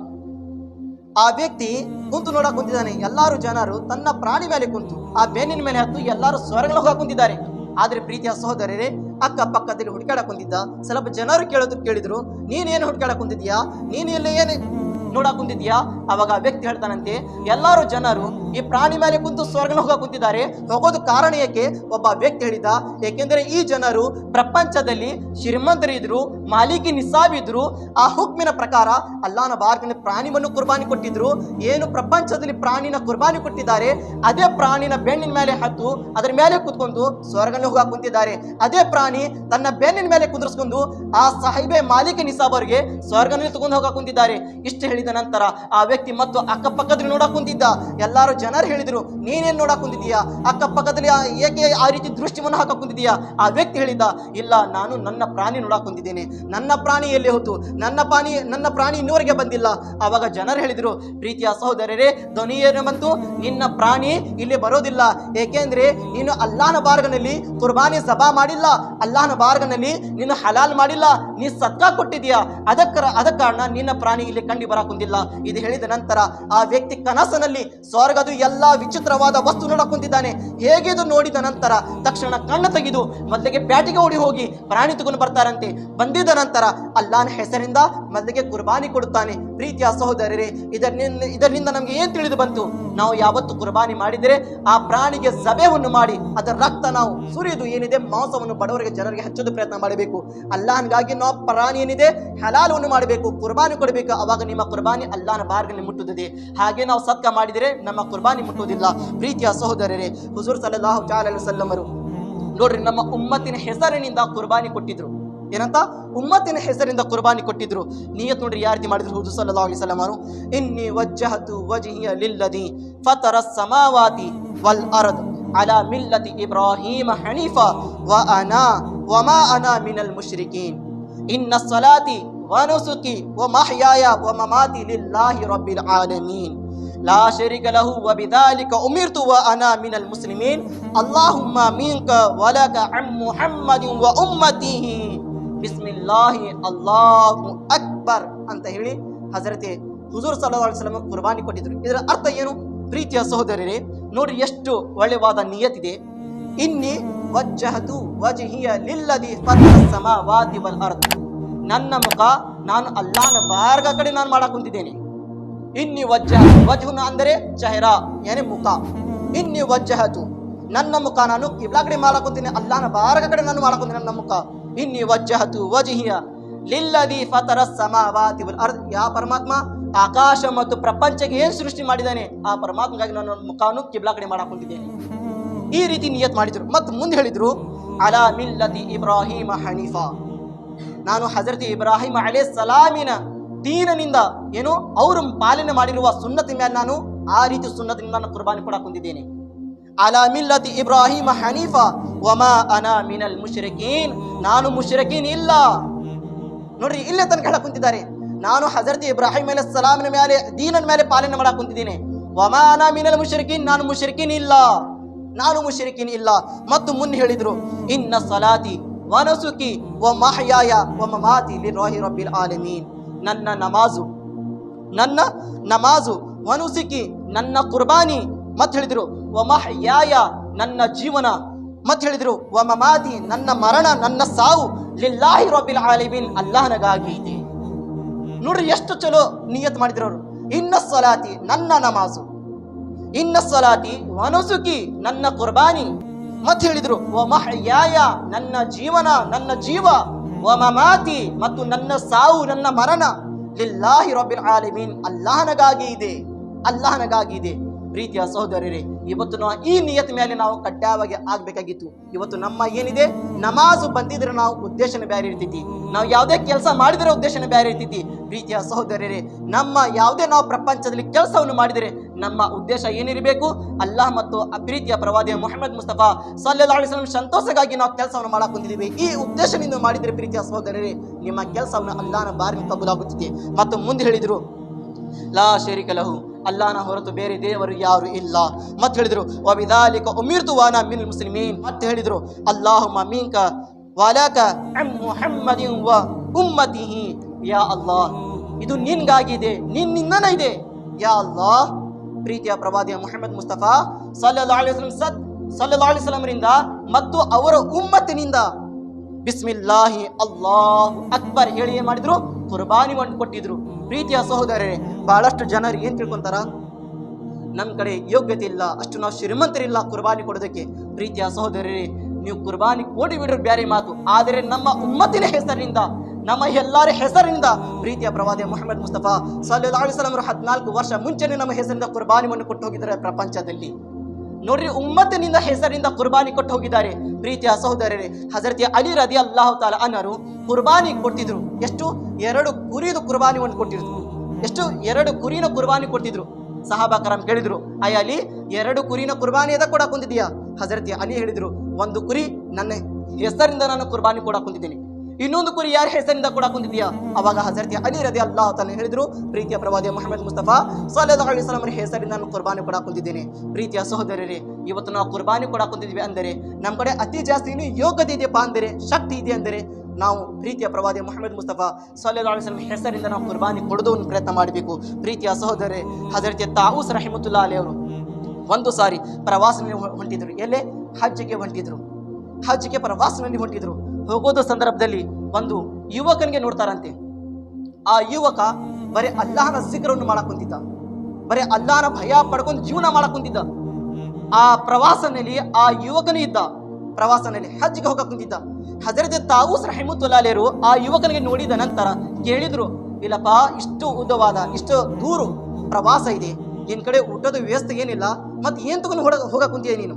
ಆ ವ್ಯಕ್ತಿ ಕುಂತು ನೋಡಕ್ ಕುಂತಿದ್ದಾನೆ. ಎಲ್ಲಾರು ಜನರು ತನ್ನ ಪ್ರಾಣಿ ಮೇಲೆ ಕುಂತು, ಆ ಬೆನ್ನಿನ ಮೇಲೆ ಹತ್ತು ಎಲ್ಲಾರು ಹೋಗ ಕುಂತಿದ್ದಾರೆ. ಆದ್ರೆ ಪ್ರೀತಿಯ ಸಹೋದರರೇ ಅಕ್ಕ ಪಕ್ಕದಲ್ಲಿ ಹುಡುಕಾಡಕ್ ಕುಂತಿದ್ದ, ಸ್ವಲ್ಪ ಜನರು ಕೇಳೋದು ಕೇಳಿದ್ರು ನೀನೇನು ಹುಡುಕಾಡಕ್ ಕುಂತಿದ್ಯಾ? ನೀನು ಇಲ್ಲಿ ಏನು ನೋಡಕ್ ಕುಂತಿದ್ಯಾ? ಅವಾಗ ವ್ಯಕ್ತಿ ಹೇಳ್ತಾನಂತೆ, ಎಲ್ಲಾರು ಜನರು ಈ ಪ್ರಾಣಿ ಮೇಲೆ ಕುಂತು ಸ್ವರ್ಗನ ಹೋಗ ಕುಂತಿದ್ದಾರೆ. ಹೋಗೋದು ಕಾರಣ ಏಕೆ? ಒಬ್ಬ ವ್ಯಕ್ತಿ ಹೇಳಿದ, ಏಕೆಂದರೆ ಈ ಜನರು ಪ್ರಪಂಚದಲ್ಲಿ ಶ್ರೀಮಂತರಿದ್ರು, ಮಾಲಿಕಿ ನಿಸಾಬಿದ್ರು ಆ ಹುಕ್ಮಿನ ಪ್ರಕಾರ ಅಲ್ಲಾನ ಬಾರ್ಗಿನ ಪ್ರಾಣಿವನ್ನು ಕುರ್ಬಾನಿ ಕೊಟ್ಟಿದ್ರು. ಏನು ಪ್ರಪಂಚದಲ್ಲಿ ಪ್ರಾಣಿನ ಕುರ್ಬಾನಿ ಕೊಟ್ಟಿದ್ದಾರೆ, ಅದೇ ಪ್ರಾಣಿನ ಬೆನ್ನಿನ ಮೇಲೆ ಹತ್ತು, ಅದರ ಮೇಲೆ ಕುತ್ಕೊಂಡು ಸ್ವರ್ಗನ ಹೋಗ ಕುಂತಿದ್ದಾರೆ. ಅದೇ ಪ್ರಾಣಿ ತನ್ನ ಬೆನ್ನಿನ ಮೇಲೆ ಕುದುರಿಸ್ಕೊಂಡು ಆ ಸಾಹಿಬೆ ಮಾಲೀಕಿ ನಿಸಾಬ್ ಅವರಿಗೆ ಸ್ವರ್ಗನಲ್ಲಿ ಹೋಗ ಕುಂತಿದ್ದಾರೆ. ಇಷ್ಟು ಹೇಳಿದ ನಂತರ ಆ ವ್ಯಕ್ತಿ ಮತ್ತು ಅಕ್ಕಪಕ್ಕದಲ್ಲಿ ನೋಡಕ್ಕೆ ಕುಂತಿದ್ದ. ಎಲ್ಲರೂ ಜನರು ಹೇಳಿದರು, ನೀನೇನು ನೋಡಕ್ಕೆ ಕುಂತಿದ್ದೀಯಾ? ಅಕ್ಕಪಕ್ಕದಲ್ಲಿ ಏಕೆ ಆ ರೀತಿ ದೃಷ್ಟಿವನ್ನು ಹಾಕಕ್ಕೆ ಕುಂತಿದ್ದೀಯಾ? ಆ ವ್ಯಕ್ತಿ ಹೇಳಿದ್ದ, ಇಲ್ಲ, ನಾನು ನನ್ನ ಪ್ರಾಣಿ ನೋಡಕ್ಕೆ ಕುಂತಿದ್ದೇನೆ. ನನ್ನ ಪ್ರಾಣಿ ಎಲ್ಲಿ ಹೋತು? ನನ್ನ ಪ್ರಾಣಿ ನನ್ನ ಪ್ರಾಣಿ ಇನ್ನೂವರೆಗೆ ಬಂದಿಲ್ಲ. ಆವಾಗ ಜನರು ಹೇಳಿದರು, ಪ್ರೀತಿಯ ಸಹೋದರರೇ ಧ್ವನಿ ಏನು ಬಂತು? ನಿನ್ನ ಪ್ರಾಣಿ ಇಲ್ಲಿ ಬರೋದಿಲ್ಲ. ಏಕೆಂದರೆ ನೀನು ಅಲ್ಲಾನ ಬಾರ್ಗನಲ್ಲಿ ಕುರ್ಬಾನಿ ಸಭಾ ಮಾಡಿಲ್ಲ. ಅಲ್ಲಾನ ಬಾರ್ಗನಲ್ಲಿ ನೀನು ಹಲಾಲ್ ಮಾಡಿಲ್ಲ. ನೀ ಸತ್ಕ ಕೊಟ್ಟಿದ್ಯಾ ಅದಕ್ಕ ಅದ ಕಾರಣ ನಿನ್ನ ಪ್ರಾಣಿ ಇಲ್ಲಿ ಕಂಡು ಬರ ಕುಂತಿಲ್ಲ ಇದು ಹೇಳಿದ ನಂತರ ಆ ವ್ಯಕ್ತಿ ಕನಸನಲ್ಲಿ ಸ್ವರ್ಗದ ಎಲ್ಲಾ ವಿಚಿತ್ರವಾದ ವಸ್ತು ನೋಡಕ್ ಹೇಗೆ ಹೇಗಿದು ನೋಡಿದ ನಂತರ ತಕ್ಷಣ ಕಣ್ಣು ತೆಗೆದು ಮೊದಲಿಗೆ ಪ್ಯಾಟಿಗೆ ಓಡಿ ಹೋಗಿ ಪ್ರಾಣಿ ತಗೊಂಡು ಬರ್ತಾರಂತೆ. ಬಂದಿದ ನಂತರ ಅಲ್ಲಾನ ಹೆಸರಿಂದ ಮೊದಲಿಗೆ ಕುರ್ಬಾನಿ ಕೊಡುತ್ತಾನೆ. ಪ್ರೀತಿಯ ಸಹೋದರರೇ, ಇದರಿಂದ ಇದರಿಂದ ನಮ್ಗೆ ಏನ್ ತಿಳಿದು ಬಂತು? ನಾವು ಯಾವತ್ತು ಕುರ್ಬಾನಿ ಮಾಡಿದರೆ ಆ ಪ್ರಾಣಿಗೆ ಸಭೆವನ್ನು ಮಾಡಿ ಅದರ ರಕ್ತ ನಾವು ಸುರಿದು ಏನಿದೆ ಮಾಂಸವನ್ನು ಬಡವರಿಗೆ ಜನರಿಗೆ ಹಚ್ಚೋದು ಪ್ರಯತ್ನ ಮಾಡಬೇಕು. ಅಲ್ಲಾನ್ಗಾಗಿ ನಾವು ಪ್ರಾಣಿ ಏನಿದೆ ಹಲಾಲವನ್ನು ಮಾಡಬೇಕು, ಕುರ್ಬಾನಿ ಕೊಡಬೇಕು. ಅವಾಗ ನಿಮ್ಮ ಅಲ್ಲಾಹನ ಬಾರ್ಗಲ್ಲಿ ಮುಟ್ಟುತ್ತದೆ. ಹಾಗೆ ನಾವು ಸತ್ಕ ಮಾಡಿದರೆ ನಮ್ಮ ಕುರ್ಬಾನಿ ಮುಟ್ಟುವುದಿಲ್ಲ. ಪ್ರೀತಿಯ ಸಹೋದರರೇ, ಹುಜೂರ್ ಸಲಹು ಚಾಲಲ್ ಸಲ್ಲಮರು ನೋಡ್ರಿ ನಮ್ಮ ಉಮ್ಮತ್ತಿನ ಹೆಸರಿನಿಂದ ಕುರ್ಬಾನಿ ಕೊಟ್ಟಿದ್ರು. ಏನಂತ? ಉಮ್ಮತ್ತಿನ ಹೆಸರಿಂದ ಕುರ್ಬಾನಿ ಕೊಟ್ಟಿದ್ರು. ನೀಯತ್ ನೋಡ್ರಿ ಯಾವ ರೀತಿ ಮಾಡಿದ್ರು ಹುಜೂರ್ ಸಲ್ಲಲ್ಲಾಹು ಅಲೈಹಿ ವಸಲ್ಲಂ ಅವರು ಇನ್ನಿ ವಜ್ಜಹತು ವಜ್ಹಿಯ ಲಿಲ್ಲದಿ ಫತರ ಸಮಾವಾತಿ ವಲ್ ಅರದ್ ಅಲಾ ಮಿಲ್ಲತಿ ಇಬ್ರಾಹಿಮ ಹನೀಫ, ವ ಅನಾ ವಮಾ ಅನಾ ಮಿನಲ್ ಮುಶ್ರಿಕೀನ್ ಇನ್ನ ಸಲಾತಿ ونسكي ومحياي ومماتي لله رب العالمين لا شريك له وبذلك أمرت وأنا من المسلمين اللهم منك ولك عن محمد وأمته بسم الله الله أكبر ಅಂತ ಹೇಳಿ ಹಜರತೆ ಹುಜೂರ್ ಸಲ್ಲಲ್ಲಾಹು ಅಲೈಹಿ ವಸಲ್ಲಂ ಕುರ್ಬಾನಿ ಕೊಟ್ಟಿದ್ರು ಇದರ ಅರ್ಥ ಏನು ಪ್ರೀತಿಯ ಸಹೋದರರೇ ನೋಡಿ ಎಷ್ಟು ಒಳ್ಳೆವಾದ ನಿಯತಿದೆ ಇನ್ನಿ ವಜ್ಜಹತು ವಜ್ಹಿಯ ಲಿಲ್ಲದಿ ಫತರ ಸಮಾವಾತಿ ವಲ್ ಅರ್ದ್ ನನ್ನ ಮುಖ ನಾನು ಅಲ್ಲಾನ ಬಾರ್ಗ ಕಡೆ ನಾನು ಮಾಡಕ್ ಕುಂತಿದ್ದೇನೆ. ಇನ್ನಿ ವಜ್ಜ, ವಜ್ಹುನ ಅಂದರೆ ಚಹರಾ ಏನೇ ಮುಖ. ಇನ್ನಿ ವಜ್ಜಹತು, ನನ್ನ ಮುಖ ನಾನು ಕಿಬ್ಲಾ ಕಡೆ ಮಾಡಕ್ ಅಲ್ಲಾನ ಬಾರ್ಗ ಕಡೆ ನಾನು ಮಾಡಕ್ ಕುಂತೀನಿ ನನ್ನ ಮುಖ. ಇನ್ನಿ ವಜ್ಜಹತು, ವಜಿಹಿಯ, ಲಿಲ್ಲದಿ ಫತರ ಸಮಾವಾತಿ ಅರ್ದ್. ಯಾ ಪರಮಾತ್ಮ ಆಕಾಶ ಮತ್ತು ಪ್ರಪಂಚಕ್ಕೆ ಏನ್ ಸೃಷ್ಟಿ ಮಾಡಿದ್ದಾನೆ, ಆ ಪರಮಾತ್ಮಗಾಗಿ ನಾನು ಮುಖವನ್ನು ಕಿಬ್ಲಾ ಕಡೆ ಮಾಡಕ್ ಕುಂತಿದ್ದೇನೆ. ಈ ರೀತಿ ನಿಯತ್ ಮಾಡಿದ್ರು. ಮತ್ತು ಮುಂದೆ ಹೇಳಿದ್ರು, ಅಲಾ ಮಿಲ್ಲತಿ ಇಬ್ರಾಹಿಮ ಹನೀಫಾ. ನಾನು ಹಜರತಿ ಇಬ್ರಾಹಿಂ ಅಲೇ ಸಲಾಮಿನ ದೀನನಿಂದ ಏನು ಅವರು ಪಾಲನೆ ಮಾಡಿರುವ ಸುನ್ನತಿ ಮೇಲೆ ನಾನು ಆ ರೀತಿ ಸುನ್ನತಿನಿಂದ ನಾನು ಕುರ್ಬಾನಿ ಕೂಡ ಕುಂದಿದ್ದೇನೆ. ಅಲಾ ಮಿಲ್ಲತಿ ಇಬ್ರಾಹಿಮ ಹನೀಫಾ ವಮಾ ಅನಾ ಮಿನಲ್ ಮುಷರಕೀನ್ ನಾನು ಮುಷರಕೀನ್ ಇಲ್ಲ. ನೋಡ್ರಿ, ಇಲ್ಲೇ ತನಕ ಹೇಳ ಕುಂತಿದ್ದಾರೆ. ನಾನು ಹಜರತಿ ಇಬ್ರಾಹಿಂ ಅಲೇ ಸಲಾಮಿನ ಮೇಲೆ ದೀನನ ಮೇಲೆ ಪಾಲನೆ ಮಾಡಕ್ ಕುಂತಿದ್ದೇನೆ. ವಮಾ ಅನಾ ಮಿನಲ್ ಮುಷರಕೀನ್ ನಾನು ಮುಷರಕೀನ್ ಇಲ್ಲ. ನಾನು ಮುಷರಕೀನ್ ಇಲ್ಲ. ಮತ್ತು ಮುನ್ ಹೇಳಿದ್ರು, ಇನ್ನ ಸಲಾತಿ ವನಸುಕಿ ವ ಮಹಯಾಯ ವ ಮಮಾತಿ ಲಿರಾಹಿ ರಬ್ಬಿಲ್ ಆಲಮೀನ್. ನನ್ನ ನಮಾಜು ನನ್ನ ನಮಾಜು ವನುಸಿಕಿ ನನ್ನ ಕುರ್ಬಾನಿ ಮತ್ತೆ ಹೇಳಿದ್ರು ವ ಮಹಯಾಯ ನನ್ನ ಜೀವನ. ಮತ್ತೆ ಹೇಳಿದ್ರು ವ ಮಮಾತಿ ನನ್ನ ಮರಣ, ನನ್ನ ಸಾವು ಲಿಲ್ಲಾಹಿ ರಬ್ಬಿಲ್ ಆಲಿಮೀನ್ ಅಲ್ಲಾಹನಗಾಗಿ ಇದೆ. ನೋಡ್ರಿ ಎಷ್ಟು ಚಲೋ ನಿಯತ್ ಮಾಡಿದ್ರು ಅವರು. ಇನ್ನ ಸಲಾತಿ ನನ್ನ ನಮಾಜು, ಇನ್ನ ಸಲಾತಿ ವನುಸುಕಿ ನನ್ನ ಕುರ್ಬಾನಿ. ಮತ್ತೆ ಹೇಳಿದ್ರು ವ ಮಹಯಾಯ ನನ್ನ ಜೀವನ, ನನ್ನ ಜೀವ. ಓಮ ಮಾತಿ ಮತ್ತು ನನ್ನ ಸಾವು, ನನ್ನ ಮರಣ. ಲಿಲ್ಲಾಹಿ ರಬ್ಬಿಲ್ ಆಲಿಮೀನ್. ಅಲ್ಲಾಹನಗಾಗಿ ಇದೆ. ಅಲ್ಲಾಹನಗಾಗಿ ಇದೆ. ಪ್ರೀತಿಯ ಸಹೋದರರೇ, ಇವತ್ತು ನಾವು ಈ ನಿಯತ್ ಮೇಲೆ ನಾವು ಕಡ್ಡಾಯವಾಗಿ ಆಗ್ಬೇಕಾಗಿತ್ತು. ಇವತ್ತು ನಮ್ಮ ಏನಿದೆ? ನಮಾಜು ಬಂದಿದ್ರೆ ನಾವು ಉದ್ದೇಶನ ಬೇರೆ ಇರ್ತೈತಿ. ನಾವು ಯಾವುದೇ ಕೆಲಸ ಮಾಡಿದ್ರೆ ಉದ್ದೇಶನ ಬೇರೆ ಇರ್ತೈತಿ. ಪ್ರೀತಿಯ ಸಹೋದರರೇ, ನಮ್ಮ ಯಾವುದೇ ನಾವು ಪ್ರಪಂಚದಲ್ಲಿ ಕೆಲಸವನ್ನು ಮಾಡಿದರೆ ನಮ್ಮ ಉದ್ದೇಶ ಏನಿರಬೇಕು? ಅಲ್ಲಾಹ್ ಮತ್ತು ಪ್ರೀತಿಯ ಪ್ರವಾದಿ ಮೊಹಮ್ಮದ್ ಮುಸ್ತಫಾ ವಸಲ್ಲಂ ಸಂತೋಷಕ್ಕಾಗಿ ನಾವು ಕೆಲಸವನ್ನು ಮಾಡಕ್ ಹೊಂದಿದ್ದೀವಿ ಈ ಉದ್ದೇಶದಿಂದ ಮಾಡಿದರೆ ಪ್ರೀತಿಯ ಸಹೋದರರೇ, ನಿಮ್ಮ ಕೆಲಸವನ್ನು ಅಲ್ಲಾಹನ ಬಾರಿ ಕಬೂಲಾಗುತ್ತಿದೆ. ಮತ್ತು ಮುಂದೆ ಹೇಳಿದರು ಲಾ ಶರೀಕ ಲಹು ಅಲ್ಲಾನ ಹೊರತು ಬೇರೆ ದೇವರು ಯಾರು ಇಲ್ಲ. ಮತ್ತೆ ಹೇಳಿದ್ರು, ವಬಿದಾಲಿಕ ಉಮಿರ್ತು ವಾನ ಮಿನ್ ಮುಸ್ಲಿಮೀನ್. ಮತ್ತೆ ಹೇಳಿದ್ರು ಅಲ್ಲಾಹು ಮಮೀಂಕ ವಾಲಾಕ ಅಮ್ ಮುಹಮ್ಮದಿನ್ ವ ಉಮ್ಮತಿಹಿ. ಯಾ ಅಲ್ಲಾಹ್, ಇದು ನಿನ್ಗಾಗಿದೆ, ನಿನ್ನಿಂದನೇ ಇದೆ. ಯಾ ಅಲ್ಲಾಹ್, ಪ್ರೀತಿಯ ಪ್ರವಾದಿಯ ಮುಹಮ್ಮದ್ ಮುಸ್ತಫಾ ಸಲ್ಲಲ್ಲಾಹು ಅಲೈಹಿ ಸತ್ ವಸಲ್ಲಂರಿಂದ ಮತ್ತು ಅವರ ಉಮ್ಮತ್ತಿನಿಂದ. ಬಿಸ್ಮಿಲ್ಲಾಹಿ ಅಲ್ಲಾಹ್ ಅಕ್ಬರ್ ಹೇಳಿ ಏನ್ ಮಾಡಿದ್ರು, ಕುರ್ಬಾನಿ ಕೊಟ್ಟಿದ್ರು ಪ್ರೀತಿಯ ಸಹೋದರರೇ, ಬಹಳಷ್ಟು ಜನರು ಏನ್ ತಿಳ್ಕೊಂತಾರ? ನಮ್ಮ ಕಡೆ ಯೋಗ್ಯತೆ ಇಲ್ಲ, ಅಷ್ಟು ನಾವು ಶ್ರೀಮಂತರಿಲ್ಲ, ಕುರ್ಬಾನಿ ಕೊಡೋದಕ್ಕೆ. ಪ್ರೀತಿಯ ಸಹೋದರರೇ, ನೀವು ಕುರ್ಬಾನಿ ಕೊಡಿ ಬಿಡ್ರಿ ಬ್ಯಾರೆ ಮಾತು. ಆದರೆ ನಮ್ಮ ಉಮ್ಮತ್ತಿನ ಹೆಸರಿನಿಂದ, ನಮ್ಮ ಎಲ್ಲರ ಹೆಸರಿನಿಂದ ಪ್ರೀತಿಯ ಪ್ರವಾದಿ ಮೊಹಮ್ಮದ್ ಮುಸ್ತಫಾ ವಸಲ್ಲಂ ಹದಿನಾಲ್ಕು ವರ್ಷ ಮುಂಚೆನೆ ನಮ್ಮ ಹೆಸರಿಂದ ಕುರ್ಬಾನಿಯನ್ನು ಕೊಟ್ಟು ಹೋಗಿದ್ದಾರೆ ಪ್ರಪಂಚದಲ್ಲಿ. ನೋಡ್ರಿ, ಉಮ್ಮತ್ತಿನಿಂದ ಹೆಸರಿಂದ ಕುರ್ಬಾನಿ ಕೊಟ್ಟು ಹೋಗಿದ್ದಾರೆ. ಪ್ರೀತಿಯ ಸಹೋದರರೇ, ಹಜರತಿ ಅಲಿ ರದಿ ಅಲ್ಲಾಹು ತಾಲ ಅನ್ನರು ಕುರ್ಬಾನಿ ಕೊಟ್ಟಿದ್ರು ಎಷ್ಟು? ಎರಡು ಕುರಿದು ಕುರ್ಬಾನಿ ಒಂದು ಕೊಟ್ಟಿದ್ರು. ಎಷ್ಟು? ಎರಡು ಕುರಿನ ಕುರ್ಬಾನಿ ಕೊಟ್ಟಿದ್ರು ಸಹಾಬಾ ಕರಾಮ್ ಕೇಳಿದ್ರು, ಅಯ್ಯ ಅಲಿ, ಎರಡು ಕುರಿನ ಕುರ್ಬಾನಿ ಅದ ಕೊಡಕ್ ಕುಂತಿದ್ಯಾ ಹಜರತಿ ಅಲಿ ಹೇಳಿದ್ರು, ಒಂದು ಕುರಿ ನನ್ನ ಹೆಸರಿಂದ ನಾನು ಕುರ್ಬಾನಿ ಕೊಡಕ್ ಕುಂತಿದ್ದೀನಿ. ಇನ್ನೊಂದು ಕುರಿ ಯಾರ ಹೆಸರಿಂದ ಕೂಡ ಕುಂದಿದೆಯಾ? ಅವಾಗ ಹಜರತಿ ಅಲಿ ರದಿ ಅಲ್ಲಾ ತಾನೆ ಹೇಳಿದ್ರು, ಪ್ರೀತಿಯ ಪ್ರವಾದಿ ಮೊಹಮ್ಮದ್ ಮುಸ್ತಫಾ ಸಲ್ಲಲ್ಲಾಹು ಅಲಿ ವಸಲ್ಲಂ ಹೆಸರಿಂದ ನಾನು ಕುರ್ಬಾನಿ ಕೂಡ ಕುಂದಿದ್ದೇನೆ. ಪ್ರೀತಿಯ ಸಹೋದರರೇ, ಇವತ್ತು ನಾವು ಕುರ್ಬಾನಿ ಕೂಡ ಕುಂದಿದ್ವಿ ಅಂದರೆ, ನಮ್ಮ ಕಡೆ ಅತಿ ಜಾಸ್ತಿ ಇನ್ನು ಯೋಗ್ಯತೆ ಇದೆಯಪ್ಪ ಅಂದರೆ, ಶಕ್ತಿ ಇದೆ ಅಂದರೆ, ನಾವು ಪ್ರೀತಿಯ ಪ್ರವಾದಿ ಮೊಹಮ್ಮದ್ ಮುಸ್ತಫಾ ಸಲ್ಲಲ್ಲಾಹು ಅಲೈಹಿ ವಸಲ್ಲಂ ಹೆಸರಿಂದ ನಾವು ಕುರ್ಬಾನಿ ಕೊಡೋದನ್ನು ಪ್ರಯತ್ನ ಮಾಡಬೇಕು. ಪ್ರೀತಿಯ ಸಹೋದರೇ ಹಜರತಿ ತಾವೂಸ್ ರಹಿಮತುಲ್ಲಾ ಅಲಿ ಅವರು ಒಂದು ಸಾರಿ ಪ್ರವಾಸನಲ್ಲಿ ಹೊ- ಹೊಂಟಿದ್ರು. ಎಲ್ಲೇ? ಹಜ್ಜಿಗೆ ಹೊಂಟಿದ್ರು. ಹಜ್ಜಿಗೆ ಪ್ರವಾಸನಲ್ಲಿ ಹೊಂಟಿದ್ರು. ಹೋಗೋದು ಸಂದರ್ಭದಲ್ಲಿ ಒಂದು ಯುವಕನಿಗೆ ನೋಡ್ತಾರಂತೆ. ಆ ಯುವಕ ಬರೀ ಅಲ್ಲಾಹನ ಜಿಕ್ರವನ್ನು ಮಾಡಕ್ ಕುಂತಿದ್ದ. ಬರೀ ಅಲ್ಲಾಹನ ಭಯ ಪಡ್ಕೊಂಡು ಜೀವನ ಮಾಡಕ್ ಕುಂತಿದ್ದ. ಆ ಪ್ರವಾಸನಲ್ಲಿ ಆ ಯುವಕನು ಇದ್ದ. ಪ್ರವಾಸನಲ್ಲಿ ಹಜ್ಜಿಗೆ ಹೋಗಕ್ ಕುಂತಿದ್ದ. ಹಜರತ್ ತಾವೂಸ್ ರಹಿಮುತ್ತುಲಾಲಿಯರು ಆ ಯುವಕನಿಗೆ ನೋಡಿದ ನಂತರ ಕೇಳಿದ್ರು, ಇಲ್ಲಪ್ಪ, ಇಷ್ಟು ಉದ್ದವಾದ, ಇಷ್ಟು ದೂರು ಪ್ರವಾಸ ಇದೆ. ನಿನ್ ಕಡೆ ಊಟದ ವ್ಯವಸ್ಥೆ ಏನಿಲ್ಲ, ಮತ್ತೆ ಏನ್ ತಗೊಂಡು ಹೊಡ ಹೋಗಕ್ ಕುಂತೀಯ ನೀನು?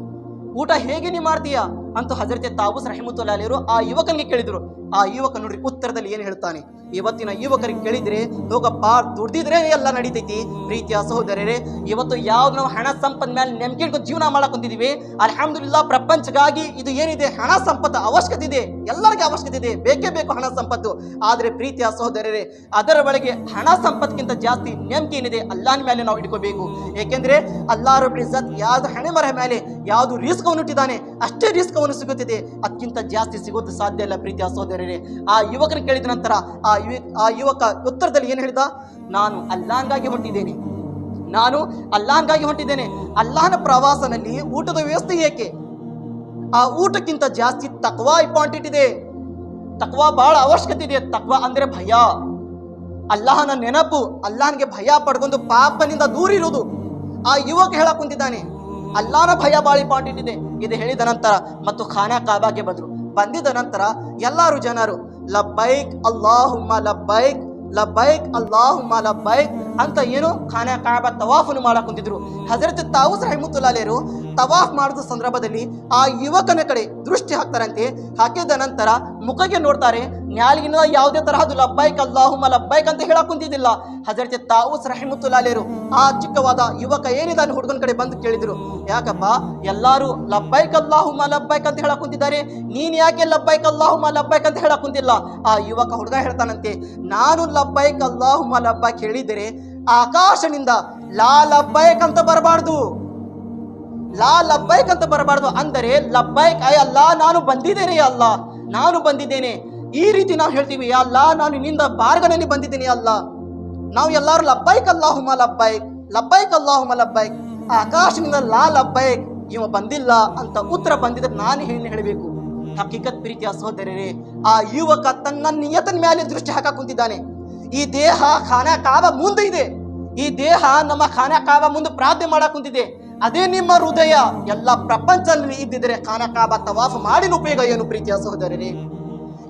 ಊಟ ಹೇಗೆ ನೀ ಮಾಡ್ತೀಯಾ? ಅಂತ ಹಜರತೆ ತಾವೂಸ್ ರಹಿಮುತ್ತುಲಾಲಿಯರು ಆ ಯುವಕನಿಗೆ ಕೇಳಿದ್ರು. ಆ ಯುವಕ ನೋಡ್ರಿ ಉತ್ತರದಲ್ಲಿ ಏನು ಹೇಳ್ತಾನೆ? ಇವತ್ತಿನ ಯುವಕರಿಗೆ ಕೇಳಿದ್ರೆ, ಹೋಗಪ್ಪ, ದುಡ್ದಿದ್ರೆ ಎಲ್ಲ ನಡೀತೈತಿ. ಪ್ರೀತಿಯ ಸಹೋದರರೇ, ಇವತ್ತು ಯಾವ್ದು ನಾವು ಹಣ ಸಂಪತ್ ಮೇಲೆ ನೆಮ್ಕೆ ಇಟ್ಕೊಂಡು ಜೀವನ ಮಾಡಕ್ ಅಲ್ಹಮ್ದುಲ್ಲಾ ಪ್ರಪಂಚಗಾಗಿ ಇದು ಏನಿದೆ? ಹಣ ಸಂಪತ್ತು ಅವಶ್ಯಕತೆ ಇದೆ. ಎಲ್ಲರಿಗೆ ಅವಶ್ಯಕತೆ ಇದೆ. ಬೇಕೇ ಬೇಕು ಹಣ ಸಂಪತ್ತು. ಆದ್ರೆ ಪ್ರೀತಿಯ ಸಹೋದರರೇ, ಅದರ ಒಳಗೆ ಹಣ ಸಂಪತ್ಕಿಂತ ಜಾಸ್ತಿ ನೆಮ್ಕೆ ಏನಿದೆ? ಅಲ್ಲಾನ ಮೇಲೆ ನಾವು ಇಟ್ಕೋಬೇಕು. ಏಕೆಂದ್ರೆ ಅಲ್ಲಾರು ಇಜ್ಜತ್ ಯಾವ್ದು ಹಣೆ ಮರ ಮೇಲೆ ಯಾವ್ದು ರಿಸ್ಕ್ ಅವನು ಇಟ್ಟಿದ್ದಾನೆ ಅಷ್ಟೇ ರಿಸ್ಕ್ ಅವನು ಸಿಗುತ್ತಿದೆ. ಅದಕ್ಕಿಂತ ಜಾಸ್ತಿ ಸಿಗೋದು ಸಾಧ್ಯ ಇಲ್ಲ ಪ್ರೀತಿಯ ಸಹೋದರರೇ. ಆ ಯುವಕನ ಕೇಳಿದ ನಂತರ ಆ ಆ ಯುವಕ ಉತ್ತರದಲ್ಲಿ ಏನು ಹೇಳಿದ? ನಾನು ಅಲ್ಲಾನ್ಗಾಗಿ ಹೊಂಟಿದ್ದೇನೆ. ನಾನು ಅಲ್ಲಾನ್ಗಾಗಿ ಹೊಂಟಿದ್ದೇನೆ. ಅಲ್ಲಾಹನ ಪ್ರವಾಸನಲ್ಲಿ ಊಟದ ವ್ಯವಸ್ಥೆ ಏಕೆ? ಆ ಊಟಕ್ಕಿಂತ ಜಾಸ್ತಿ ತಕ್ವಾ ಇಂಪಾರ್ಟೆಂಟ್ ಇದೆ. ತಕ್ವಾ ಬಹಳ ಅವಶ್ಯಕತೆ ಇದೆ. ತಕ್ವಾ ಅಂದ್ರೆ ಭಯ. ಅಲ್ಲಾಹನ ನೆನಪು, ಅಲ್ಲಾಹನಿಗೆ ಭಯ ಪಡ್ಕೊಂಡು ಪಾಪನಿಂದ ದೂರ ಇರುವುದು. ಆ ಯುವಕ ಹೇಳಕ್ ಕುಂತಿದ್ದಾನೆ ಅಲ್ಲಾಹನ ಭಯ ಬಾಳಿ ಪಾಂಡಿನಿದೆ. ಇದೆ ಹೇಳಿದ ನಂತರ ಮತ್ತು ಖಾನಾ ಕಾಬಾಗೆ ಬಂದರು. ಬಂದಿದ ನಂತರ ಎಲ್ಲರೂ ಜನರು, ಲಬ್ಬೈಕ್ ಅಲ್ಲಾಹುಮ್ಮ ಲಬ್ಬೈಕ್ ಲಬ್ಬೈಕ್ ಅಲ್ಲಾಹುಮ್ಮ ಲಬ್ಬೈಕ್ ಅಂತ ಏನು ಖಾನಾ ಕಾಬಾ ತವಾಫನ್ನು ಮಾಡಕ್ ಕುಂತಿದ್ರು. ಹಜರತ್ ತಾವೂಸ್ ರಹಿಮುತ್ತುಲಾಲಿಯರು ತವಾಫ್ ಮಾಡಿದ ಸಂದರ್ಭದಲ್ಲಿ ಆ ಯುವಕನ ಕಡೆ ದೃಷ್ಟಿ ಹಾಕ್ತಾರಂತೆ. ಹಾಕಿದ ನಂತರ ಮುಖಕ್ಕೆ ನೋಡ್ತಾರೆ ನ್ಯಾಲಿಗಿನ ಯಾವುದೇ ತರಹದ ಲಬ್ಬೈಕ್ ಅಲ್ಲಾಹುಮ ಲಬ್ಬೈಕ್ ಅಂತ ಹೇಳಕ್ ಕುಂತಿದ್ದಿಲ್ಲ. ಹಜರತ್ ತಾವೂಸ್ ರಹಿಮುತ್ತುಲಾಲಿಯರು ಆ ಚಿಕ್ಕವಾದ ಯುವಕ ಏನಿದಾನೆ ಹುಡುಗನ ಕಡೆ ಬಂದು ಕೇಳಿದ್ರು. ಯಾಕಪ್ಪ, ಎಲ್ಲಾರು ಲಬ್ಬೈಕ್ ಅಲ್ಲಾಹುಮ ಲಬ್ಬೈಕ್ ಅಂತ ಹೇಳಕ್ ಕುಂತಿದ್ದಾರೆ. ನೀನ್ ಯಾಕೆ ಲಬ್ಬೈಕ್ ಅಲ್ಲಾಹುಮ ಲಬ್ಬೈಕ್ ಅಂತ ಹೇಳಕ್ ಕುಂತಿಲ್ಲ? ಆ ಯುವಕ ಹುಡುಗ ಹೇಳ್ತಾನಂತೆ, ನಾನು ಲಬ್ಬೈಕ್ ಅಲ್ಲಾಹುಮ ಲಬ್ಬೈಕ್ ಹೇಳಿದರೆ ಆಕಾಶನಿಂದ ಲಾ ಲಬ್ಬೈಕ್ ಅಂತ ಬರಬಾರ್ದು. ಲಾ ಲಬ್ಬೈಕ್ ಅಂತ ಬರಬಾರ್ದು. ಅಂದರೆ ಲಬ್ಬೈಕ್ ಅಯ್ಯ ಅಲ್ಲ, ನಾನು ಬಂದಿದ್ದೇನೆ ಅಲ್ಲ. ನಾನು ಬಂದಿದ್ದೇನೆ. ಈ ರೀತಿ ನಾವು ಹೇಳ್ತೀವಿ, ಅಲ್ಲ, ನಾನು ನಿನ್ನಿಂದ ಬಾರ್ಗನಲ್ಲಿ ಬಂದಿದ್ದೀನಿ, ಅಲ್ಲ. ನಾವು ಎಲ್ಲರೂ ಲಬ್ಬೈಕ್ ಅಲ್ಲಾಹುಮ ಲಬ್ಬೈಕ್ ಲಬ್ಬೈಕ್ ಅಲ್ಲಾಹುಮ ಲಬ್ಬೈಕ್. ಆಕಾಶದಿಂದ ಲಾ ಲಬ್ಬೈಕ್, ಇವ ಬಂದಿಲ್ಲ ಅಂತ ಉತ್ತರ ಬಂದಿದ್ರೆ ನಾನು ಏನು ಹೇಳಬೇಕು? ಹಕೀಕತ್ ಪ್ರೀತಿಯ ಸಹೋದರರೇ, ಆ ಯುವಕ ತನ್ನ ನಿಯತನ ಮೇಲೆ ದೃಷ್ಟಿ ಹಾಕ ಕುಂತಿದ್ದಾನೆ. ಈ ದೇಹ ಖಾನಾ ಕಾವ ಮುಂದೆ ಇದೆ. ಈ ದೇಹ ನಮ್ಮ ಖಾನ ಕಾವ ಮುಂದೆ ಪ್ರಾರ್ಥನೆ ಮಾಡಕ್ ಕುಂತಿದೆ. ಅದೇ ನಿಮ್ಮ ಹೃದಯ ಎಲ್ಲ ಪ್ರಪಂಚದಲ್ಲಿ ಇದ್ದಿದ್ರೆ ಕಾನಕಾಬ ಕಾಬ ತವಾಫ್ ಮಾಡಿನ ಉಪಯೋಗ ಏನು ಪ್ರೀತಿಯ ಸಹೋದರರೇ?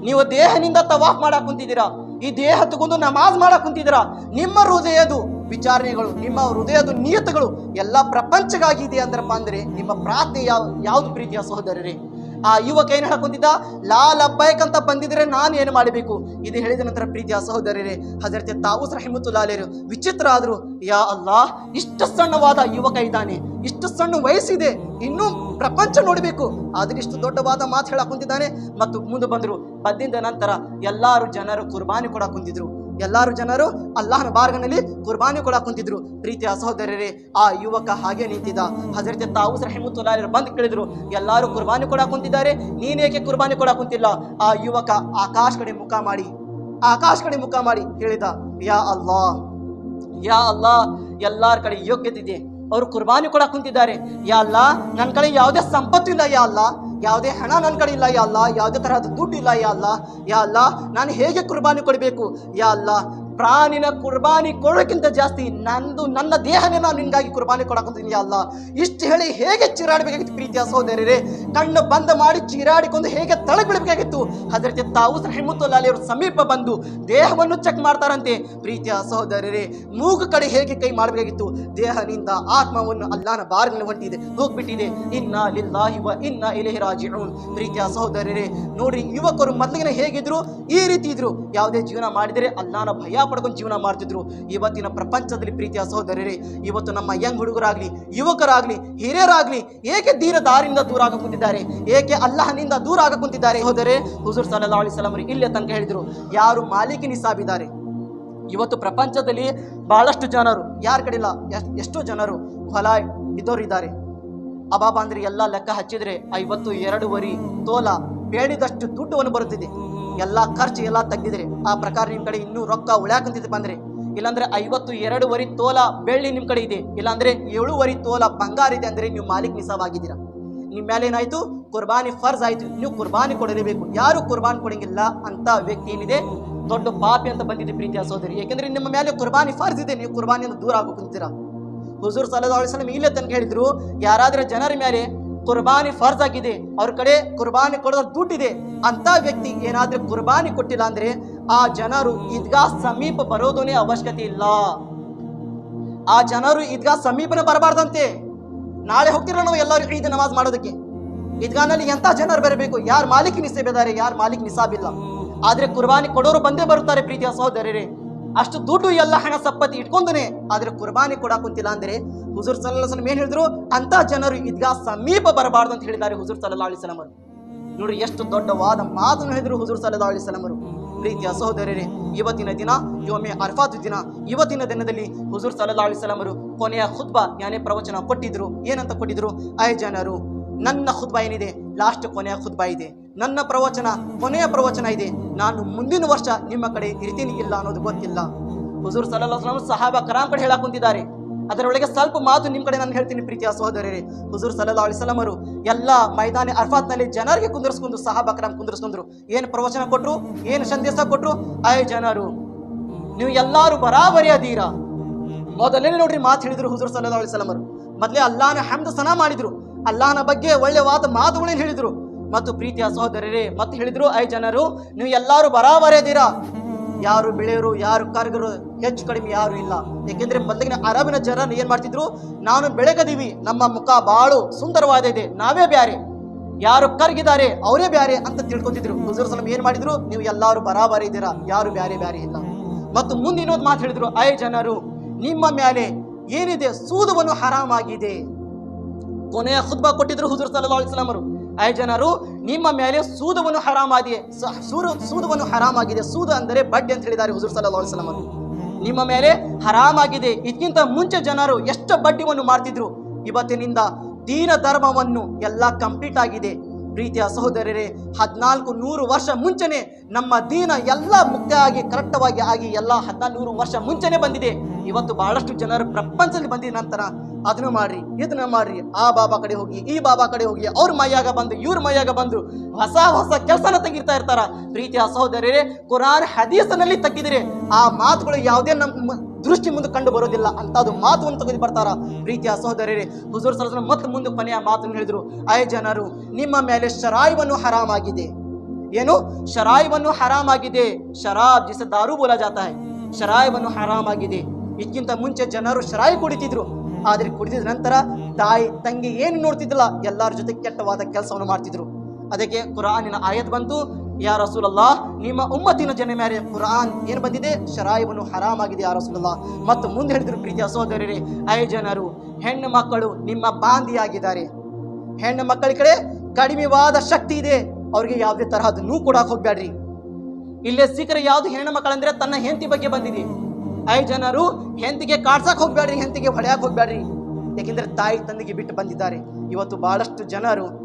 ನೀವು ದೇಹನಿಂದ ತವಾಫ್ ಮಾಡಕ್ ಕುಂತಿದ್ದೀರಾ? ಈ ದೇಹ ತಗೊಂಡು ನಮಾಜ್ ಮಾಡಕ್ ಕುಂತಿದ್ದೀರಾ? ನಿಮ್ಮ ಹೃದಯದು ವಿಚಾರಣೆಗಳು, ನಿಮ್ಮ ಹೃದಯದ ನಿಯತಗಳು ಎಲ್ಲ ಪ್ರಪಂಚಗಾಗಿದೆ ಅಂದ್ರಪ್ಪ ಅಂದ್ರೆ ನಿಮ್ಮ ಪ್ರಾರ್ಥನೆ ಯಾವ ಯಾವ್ದು ಪ್ರೀತಿಯ ಸಹೋದರರೇ? ಆ ಯುವಕ ಏನು ಹೇಳಕೊಂತಿದ್ದ ಲಾಲ್ ಅಬ್ಬಾಯಕ್ ಅಂತ ಬಂದಿದ್ರೆ ನಾನು ಏನು ಮಾಡಬೇಕು? ಇದು ಹೇಳಿದ ನಂತರ ಪ್ರೀತಿಯ ಸಹೋದರರೇ, ಹಜರತೆ ತಾವೂಸ್ ರಹಿಮತುಲ್ಲಾಲೇರು ವಿಚಿತ್ರ ಆದ್ರು. ಯಾ ಅಲ್ಲಾ ಇಷ್ಟು ಸಣ್ಣವಾದ ಯುವಕ ಇದ್ದಾನೆ, ಇಷ್ಟು ಸಣ್ಣ ವಯಸ್ಸಿದೆ, ಇನ್ನೂ ಪ್ರಪಂಚ ನೋಡಬೇಕು. ಆದ್ರೆ ಇಷ್ಟು ದೊಡ್ಡವಾದ ಮಾತು ಹೇಳಕ್ ಕುಂತಿದ್ದಾನೆ. ಮತ್ತು ಮುಂದೆ ಬಂದ್ರು. ಬಂದಿದ್ದ ನಂತರ ಎಲ್ಲಾರು ಜನರು ಕುರ್ಬಾನಿ ಕೊಡಕ್ ಕುಂತಿದ್ರು. ಎಲ್ಲಾರು ಜನರು ಅಲ್ಲಾಹನ ಬಾರ್ಗನಲ್ಲಿ ಕುರ್ಬಾನಿ ಕೊಡ ಕುಂತಿದ್ರು. ಪ್ರೀತಿಯ ಸಹೋದರರೇ, ಆ ಯುವಕ ಹಾಗೆ ನಿಂತಿದ್ದ. ಹಜರತ್ ತಾವೂಸ್ ರಹಿಮತುಲ್ಲಾಹರು ಬಂದು ಕೇಳಿದ್ರು, ಎಲ್ಲಾರು ಕುರ್ಬಾನಿ ಕೊಡ ಕುಂತಿದ್ದಾರೆ ನೀನೇಕೆ ಕುರ್ಬಾನಿ ಕೊಡ ಕುಂತಿಲ್ಲ? ಆ ಯುವಕ ಆಕಾಶ ಕಡೆ ಮುಖ ಮಾಡಿ, ಆಕಾಶ ಕಡೆ ಮುಖ ಮಾಡಿ ಹೇಳಿದ, ಯಾ ಅಲ್ಲಾ ಯಾ ಅಲ್ಲಾ ಎಲ್ಲಾರ ಕಡೆ ಯೋಗ್ಯತೆ ಇದೆ. ಅವರು ಕುರ್ಬಾನಿ ಕೊಡ ಕುಂತಿದ್ದಾರೆ. ಯಾ ಅಲ್ಲ ನನ್ನ ಕಡೆ ಯಾವುದೇ ಸಂಪತ್ತು ಇಲ್ಲ, ಯಾ ಅಲ್ಲ ಯಾವುದೇ ಹಣ ನನ್ನ ಕಡೆ ಇಲ್ಲ, ಯಾ ಅಲ್ಲ, ಯಾವುದೇ ತರಹದ ದುಡ್ಡು ಇಲ್ಲ, ಯಾ ಅಲ್ಲ ಯಾ ಅಲ್ಲ, ನಾನು ಹೇಗೆ ಕುರ್ಬಾನಿ ಕೊಡಬೇಕು, ಯಾ ಅಲ್ಲ ಪ್ರಾಣಿನ ಕುರ್ಬಾನಿ ಕೊಡೋಕ್ಕಿಂತ ಜಾಸ್ತಿ ನಂದು, ನನ್ನ ದೇಹನೇ ನಾನು ನಿನ್ಗಾಗಿ ಕುರ್ಬಾನಿ ಕೊಡಕೊಂತೀನಿ ಅಲ್ಲ. ಇಷ್ಟು ಹೇಳಿ ಹೇಗೆ ಚೀರಾಡಬೇಕಾಗಿತ್ತು ಪ್ರೀತಿಯ ಸಹೋದರರೇ. ಕಣ್ಣು ಬಂದ ಮಾಡಿ ಚೀರಾಡಿಕೊಂಡು ಹೇಗೆ ತಳಗ್ ಬಿಡಬೇಕಾಗಿತ್ತು ಅದರ ತಾವು ರಹಿಮುತ್ತುಲ್ಲಾಲಿ ಸಮೀಪ ಬಂದು ದೇಹವನ್ನು ಚೆಕ್ ಮಾಡ್ತಾರಂತೆ. ಪ್ರೀತಿಯ ಸಹೋದರರೇ, ಮೂಗು ಕಡೆ ಹೇಗೆ ಕೈ ಮಾಡಬೇಕಾಗಿತ್ತು. ದೇಹದಿಂದ ಆತ್ಮವನ್ನು ಅಲ್ಲಾನ ಬಾರಿನಲ್ಲಿ ಹೊಂಟಿದೆ, ಹೋಗ್ಬಿಟ್ಟಿದೆ. ಇನ್ನ ಲಿಲ್ಲಾಹಿ ವ ಇನ್ನ ಇಲೈಹಿ ರಾಜಿಊನ್ ಪ್ರೀತಿಯ ಸಹೋದರರೇ ನೋಡಿ ಯುವಕರು ಮೊದಲಿಗೆ ಹೇಗಿದ್ರು, ಈ ರೀತಿ ಇದ್ರು. ಯಾವುದೇ ಜೀವನ ಮಾಡಿದರೆ ಅಲ್ಲಾನ ಭಯ ಪಡ್ಕೊಂಡು ಜೀವನ ಮಾಡ್ತಿದ್ರು. ಇವತ್ತಿನ ಪ್ರಪಂಚದಲ್ಲಿ ಪ್ರೀತಿಯ ಸಹೋದರರೇ, ಇವತ್ತು ನಮ್ಮ ಯಂಗ್ ಹುಡುಗರಾಗ್ಲಿ, ಯುವಕರಾಗ್ಲಿ, ಹಿರಿಯರಾಗ್ಲಿ ಏಕೆ ದೀನ ದಾರಿಯಿಂದ ದೂರ ಆಗ ಕುಂತಿದ್ದಾರೆ? ಏಕೆ ಅಲ್ಲಾಹನಿಂದ ದೂರ ಆಗ ಕುಂತಿದ್ದಾರೆ? ಹೋದರೆ ಹುಜೂರ್ ಸಲಹಾ ಅಲಿ ಸಲಾಮರು ಇಲ್ಲೇ ತನಕ ಹೇಳಿದ್ರು, ಯಾರು ಮಾಲೀಕಿ ನಿಸಾಬಿದ್ದಾರೆ? ಇವತ್ತು ಪ್ರಪಂಚದಲ್ಲಿ ಬಹಳಷ್ಟು ಜನರು, ಯಾರ ಕಡೆಯಿಲ್ಲ ಎಷ್ಟು ಜನರು ಹೊಲ ಇದ್ದವರಿದ್ದಾರೆ ಅಬಾಬಾ ಅಂದ್ರೆ ಎಲ್ಲ ಲೆಕ್ಕ ಹಚ್ಚಿದ್ರೆ ಐವತ್ತು, ಎರಡೂವರೆ, ತೋಲ, ಬೇಡಿದಷ್ಟು ದುಡ್ಡುವನ್ನು ಬರುತ್ತಿದೆ. ಎಲ್ಲ ಖರ್ಚು ಎಲ್ಲ ತೆಗ್ದಿದ್ರೆ. ಆ ಪ್ರಕಾರ ನಿಮ್ಮ ಕಡೆ ಇನ್ನೂ ರೊಕ್ಕ ಉಳ್ಯಾಕಂತಿದೆ ಬಂದ್ರೆ. ಇಲ್ಲಾಂದ್ರೆ ಐವತ್ತು ಎರಡೂವರೆ ತೋಲ ಬೆಳ್ಳಿ ನಿಮ್ಮ ಕಡೆ ಇದೆ. ಇಲ್ಲಾಂದ್ರೆ ಏಳುವರೆ ತೋಲ ಬಂಗಾರ ಇದೆ ಅಂದ್ರೆ ನೀವು ಮಾಲಿಕ್ ನಿಸಾವಾಗಿದ್ದೀರಾ ನಿಮ್ಮ ಮೇಲೆ ಏನಾಯ್ತು ಕುರ್ಬಾನಿ ಫರ್ಜ್ ಆಯ್ತು. ನೀವು ಕುರ್ಬಾನಿ ಕೊಡಲೇಬೇಕು. ಯಾರು ಕುರ್ಬಾನಿ ಕೊಡಂಗಿಲ್ಲ ಅಂತ ವ್ಯಕ್ತಿ ಏನಿದೆ? ದೊಡ್ಡ ಪಾಪಿ ಅಂತ ಬಂದಿದೆ ಪ್ರೀತಿಯ ಸೋದರಿ. ಯಾಕೆಂದ್ರೆ ನಿಮ್ಮ ಮೇಲೆ ಕುರ್ಬಾನಿ ಫರ್ಜ್ ಇದೆ. ನೀವು ಕುರ್ಬಾನಿಯಿಂದ ದೂರ ಆಗೋಕುಂತೀರಾ ಹುಜೂರ್ ಸಲದ ಅಲಿಸ್ಲಮ್ ಇಲ್ಲೇ ತನಕ ಹೇಳಿದ್ರು. ಯಾರಾದ್ರೆ ಜನರ ಮೇಲೆ ಕುರ್ಬಾನಿ ಫರ್ಜ್ ಆಗಿದೆ ಅವ್ರ ಕಡೆ ಕುರ್ಬಾನಿ ಕೊಡೋದ್ರ ದುಡ್ಡಿದೆ. ಅಂತ ವ್ಯಕ್ತಿ ಏನಾದ್ರೆ ಕುರ್ಬಾನಿ ಕೊಟ್ಟಿಲ್ಲ ಅಂದ್ರೆ ಆ ಜನರು ಈದ್ಗಾ ಸಮೀಪ ಬರೋದನೇ ಅವಶ್ಯಕತೆ ಇಲ್ಲ. ಆ ಜನರು ಈದ್ಗಾ ಸಮೀಪನೇ ಬರಬಾರ್ದಂತೆ. ನಾಳೆ ಹೋಗ್ತಿರೋ ನಾವು ಎಲ್ಲರೂ ಈದ್ ನಮಾಜ್ ಮಾಡೋದಕ್ಕೆ. ಈದ್ಗಾನಲ್ಲಿ ಎಂತ ಜನರು ಬರಬೇಕು? ಯಾರ್ ಮಾಲಿಕ್ ನಿಸಾಬ್ ಯಾರ್ ಯಾರು ಮಾಲಿಕ್ ನಿಸಾಬಿಲ್ಲ. ಆದ್ರೆ ಕುರ್ಬಾನಿ ಕೊಡೋರು ಬಂದೇ ಬರುತ್ತಾರೆ ಪ್ರೀತಿಯ ಸಹೋದರರೇ. ಅಷ್ಟು ದುಡ್ಡು ಎಲ್ಲ ಹಣ ಸಪ್ಪತ್ತಿ ಇಟ್ಕೊಂಡನೆ ಆದ್ರೆ ಕುರ್ಬಾನಿ ಕೊಡಕ್ ಕುಂತಿಲ್ಲ ಅಂದ್ರೆ ಹುಜೂರ್ ಸಲ್ಲಾ ಏನು ಹೇಳಿದ್ರು? ಅಂತ ಜನರು ಇದ್ಗಾ ಸಮೀಪ ಬರಬಾರ್ದು ಅಂತ ಹೇಳಿದ್ದಾರೆ ಹುಜೂರ್ ಸಲ್ಲಾ ಅಲಿ ಸಲಮರು ನೋಡ್ರಿ ಎಷ್ಟು ದೊಡ್ಡವಾದ ಮಾತನ್ನು ಹೇಳಿದ್ರು ಹುಜೂರ್ ಸಲ್ಲಾ ಅಲಿ ಸಲಮರು ಪ್ರೀತಿಯ ಸಹೋದರರೇ, ಇವತ್ತಿನ ದಿನ ಯೋಮೆ ಅರ್ಫಾತ್ ದಿನ, ಇವತ್ತಿನ ದಿನದಲ್ಲಿ ಹುಜೂರ್ ಸಲ್ಲಾ ಅಲಿ ಸಲಮರು ಕೊನೆಯ ಖುದ್ಬಾ ಯಾನೇ ಪ್ರವಚನ ಕೊಟ್ಟಿದ್ರು. ಏನಂತ ಕೊಟ್ಟಿದ್ರು? ಐ ಜನರು, ನನ್ನ ಖುದ್ಬಾ ಏನಿದೆ? ಲಾಸ್ಟ್ ಕೊನೆಯ ಖುದ್ಬಾ ಇದೆ. ನನ್ನ ಪ್ರವಚನ, ಕೊನೆಯ ಪ್ರವಚನ ಇದೆ. ನಾನು ಮುಂದಿನ ವರ್ಷ ನಿಮ್ಮ ಕಡೆ ಇರ್ತೀನಿ ಇಲ್ಲ ಅನ್ನೋದು ಗೊತ್ತಿಲ್ಲ. ಹುಜೂರ್ ಸಲ್ಲಾ ಸಹಾಬ ಕರಾಮ್ ಕಡೆ ಹೇಳಕ್ ಕುಂತಿದ್ದಾರೆ. ಅದರೊಳಗೆ ಸ್ವಲ್ಪ ಮಾತು ನಿಮ್ಮ ಕಡೆ ನಾನು ಹೇಳ್ತೀನಿ ಪ್ರೀತಿಯ ಸಹೋದರರೇ. ಹುಜೂರ್ ಸಲಹಾ ಅಲಿಸ್ಲಾಮರು ಎಲ್ಲ ಮೈದಾನ ಅರ್ಫಾತ್ನಲ್ಲಿ ಜನರಿಗೆ ಕುಂದರ್ಸ್ಕೊಂಡು ಸಹಾಬ ಕರಾಮ್ ಕುಂದರ್ಸ್ಕೊಂಡ್ರು. ಏನು ಪ್ರವಚನ ಕೊಟ್ರು? ಏನು ಸಂದೇಶ ಕೊಟ್ರು? ಆಯ್ ಜನರು, ನೀವು ಎಲ್ಲಾರು ಬರಾಬರಿ ಅದೀರಾ. ಮೊದಲನೇ ನೋಡ್ರಿ ಮಾತು ಹೇಳಿದ್ರು ಹುಜೂರ್ ಸಲಹಾ ಅಲಿಸಲಮರು ಮೊದಲೇ ಅಲ್ಲಾನ ಹಮ್ದ ಸನ ಮಾಡಿದ್ರು. ಅಲ್ಲಾನ ಬಗ್ಗೆ ಒಳ್ಳೆಯವಾದ ಮಾತುಗಳೇನು ಹೇಳಿದ್ರು? ಮತ್ತು ಪ್ರೀತಿಯ ಸಹೋದರರೇ, ಮತ್ತೆ ಹೇಳಿದ್ರು, ಐ ಜನರು, ನೀವು ಎಲ್ಲಾರು ಬರಾಬರೇದಿರಾ ಯಾರು ಬೆಳೆಯರು, ಯಾರು ಕರ್ಗರು, ಹೆಚ್ಚು ಕಡಿಮೆ ಯಾರು ಇಲ್ಲ. ಏಕೆಂದ್ರೆ ಮೊದಲಿನ ಅರಬಿನ ಜನ ಏನ್ ಮಾಡ್ತಿದ್ರು? ನಾನು ಬೆಳಗದೀವಿ, ನಮ್ಮ ಮುಖ ಬಾಳು ಸುಂದರವಾದ ಇದೆ, ನಾವೇ ಬ್ಯಾರೆ. ಯಾರು ಕರ್ಗಿದ್ದಾರೆ, ಅವರೇ ಬ್ಯಾರೆ ಅಂತ ತಿಳ್ಕೊತಿದ್ರು. ಹುಜೂರ್ ಸಲಂ ಏನ್ ಮಾಡಿದ್ರು? ನೀವು ಎಲ್ಲಾರು ಬರಾಬರಿ ಇದ್ದೀರಾ ಯಾರು ಬ್ಯಾರೆ ಬ್ಯಾರೆ ಇಲ್ಲ. ಮತ್ತು ಮುಂದಿನೋದ್ ಮಾತು ಹೇಳಿದ್ರು, ಐ ಜನರು, ನಿಮ್ಮ ಮೇಲೆ ಏನಿದೆ, ಸೂದವನ್ನು ಹರಾಮಾಗಿದೆ. ಕೊನೆಯ ಖುದ್ಬಾ ಕೊಟ್ಟಿದ್ರು ಹುಜೂರ್ ಸಲಹ್ ಅಲಿಸ್ಲಾಮರು ಐ ಜನರು, ನಿಮ್ಮ ಮೇಲೆ ಸೂದವನ್ನು ಹರಾಮಾಗಿದೆ. ಸೂರು, ಸೂದವನ್ನು ಹರಾಮಾಗಿದೆ. ಸೂದು ಅಂದರೆ ಬಡ್ಡಿ ಅಂತ ಹೇಳಿದ್ದಾರೆ ಹುಜೂರ್ ಸಲ್ಲಾ ಅಲಿಸ್ಲಾಮರು ನಿಮ್ಮ ಮೇಲೆ ಹರಾಮಾಗಿದೆ. ಇದಕ್ಕಿಂತ ಮುಂಚೆ ಜನರು ಎಷ್ಟು ಬಡ್ಡಿವನ್ನು ಮಾಡ್ತಿದ್ರು ಇವತ್ತಿನಿಂದ ದೀನ ಧರ್ಮವನ್ನು ಎಲ್ಲ ಕಂಪ್ಲೀಟ್ ಆಗಿದೆ. ಪ್ರೀತಿಯ ಸಹೋದರರೇ, ಹದಿನಾಲ್ಕು ನೂರು ವರ್ಷ ಮುಂಚೆನೆ ನಮ್ಮ ದೀನ ಎಲ್ಲ ಮುಕ್ತ ಆಗಿ, ಕರೆಕ್ಟವಾಗಿ ಆಗಿ ಎಲ್ಲ ಹದಿನಾಲ್ಕು ನೂರು ವರ್ಷ ಮುಂಚೆನೆ ಬಂದಿದೆ. ಇವತ್ತು ಬಹಳಷ್ಟು ಜನರು ಪ್ರಪಂಚದಲ್ಲಿ ಬಂದಿದ ನಂತರ ಅದನ್ನ ಮಾಡ್ರಿ, ಇದನ್ನ ಮಾಡ್ರಿ. ಆ ಬಾಬಾ ಕಡೆ ಹೋಗಿ, ಈ ಬಾಬಾ ಕಡೆ ಹೋಗಿ, ಅವ್ರ ಮೈಯಾಗ ಬಂದು, ಇವ್ರ ಮೈಯಾಗ ಬಂದು ಹೊಸ ಹೊಸ ಕೆಲಸನ ತೆಗಿರ್ತಾ ಇರ್ತಾರ. ಪ್ರೀತಿಯ ಸಹೋದರರೇ, ಕುರಾನ್ ಹದೀಸನಲ್ಲಿ ತೆಗೆದಿರಿ ಆ ಮಾತುಗಳು ಯಾವುದೇ ನಮ್ಮ ದೃಷ್ಟಿ ಮುಂದೆ ಕಂಡು ಬರೋದಿಲ್ಲ. ಮಾತು ಮಾತುವನ್ನು ತೆಗೆದು ಬರ್ತಾರ. ಪ್ರೀತಿಯ ಸಹೋದರರೇ, ಹುಜೂರ್ ಸಲ ಮತ್ತೆ ಮುಂದೆ ಕೊನೆಯ ಮಾತನ್ನು ಹೇಳಿದ್ರು. ಐ ಜನರು, ನಿಮ್ಮ ಮೇಲೆ ಶರಾಯವನ್ನು ಹರಾಮಾಗಿದೆ. ಏನು? ಶರಾಯವನ್ನು ಹರಾಮಾಗಿದೆ. ಶರಾಬ್ ಜಿಸ ದಾರು ಬೋಲಾ ಜಾತಾ ಶರಾಯವನ್ನು ಹರಾಮಾಗಿದೆ. ಇದಕ್ಕಿಂತ ಮುಂಚೆ ಜನರು ಶರಾಯಿ ಕುಡಿತಿದ್ರು. ಆದ್ರೆ ಕುಡಿದ ನಂತರ ತಾಯಿ ತಂಗಿ ಏನು ನೋಡ್ತಿದ್ದಿಲ್ಲ ಎಲ್ಲರ ಜೊತೆ ಕೆಟ್ಟವಾದ ಕೆಲಸವನ್ನು ಮಾಡ್ತಿದ್ರು. ಅದಕ್ಕೆ ಕುರಾನಿನ ಆಯತ್ ಬಂತು ಯಾ ರಸೂಲಲ್ಲಾ ನಿಮ್ಮ ಉಮ್ಮತ್ತಿನ ಜನ ಮೇಲೆ ಕುರಾನ್ ಏನು ಬಂದಿದೆ? ಶರಾಯವನ್ನು ಹರಾಮಾಗಿದೆ ಯಾ ರಸೂಲಲ್ಲಾ ಮತ್ತು ಮುಂದೆ ಹೇಳಿದ್ರು ಪ್ರೀತಿಯ ಸಹೋದರರೇ ಐ ಜನರು ಹೆಣ್ಣು ಮಕ್ಕಳು ನಿಮ್ಮ ಬಾಂದಿಯಾಗಿದ್ದಾರೆ. ಹೆಣ್ಣು ಮಕ್ಕಳ ಕಡೆ ಕಡಿಮೆವಾದ ಶಕ್ತಿ ಇದೆ. ಅವ್ರಿಗೆ ಯಾವುದೇ ತರಹದ ನೂ ಕೊಡಕ್ಕೆ ಹೋಗ್ಬೇಡ್ರಿ ಇಲ್ಲೇ ಸಿಕ್ಕರೆ ಯಾವುದು ಹೆಣ್ಣು ಮಕ್ಕಳಂದ್ರೆ ತನ್ನ ಹೆಂಡತಿ ಬಗ್ಗೆ ಬಂದಿದೆ. ಐ ಜನರು ಹೆಂತಿಗೆ ಕಾಡ್ಸಕ್ ಹೋಗ್ಬೇಡ್ರಿ ಹೆಂತಿಗೆ ಹೊಡೆಯಕ್ ಹೋಗ್ಬೇಡ್ರಿ ಯಾಕೆಂದ್ರೆ ತಾಯಿ ತಂದೆಗೆ ಬಿಟ್ಟು ಬಂದಿದ್ದಾರೆ. ಇವತ್ತು ಬಹಳಷ್ಟು ಜನರು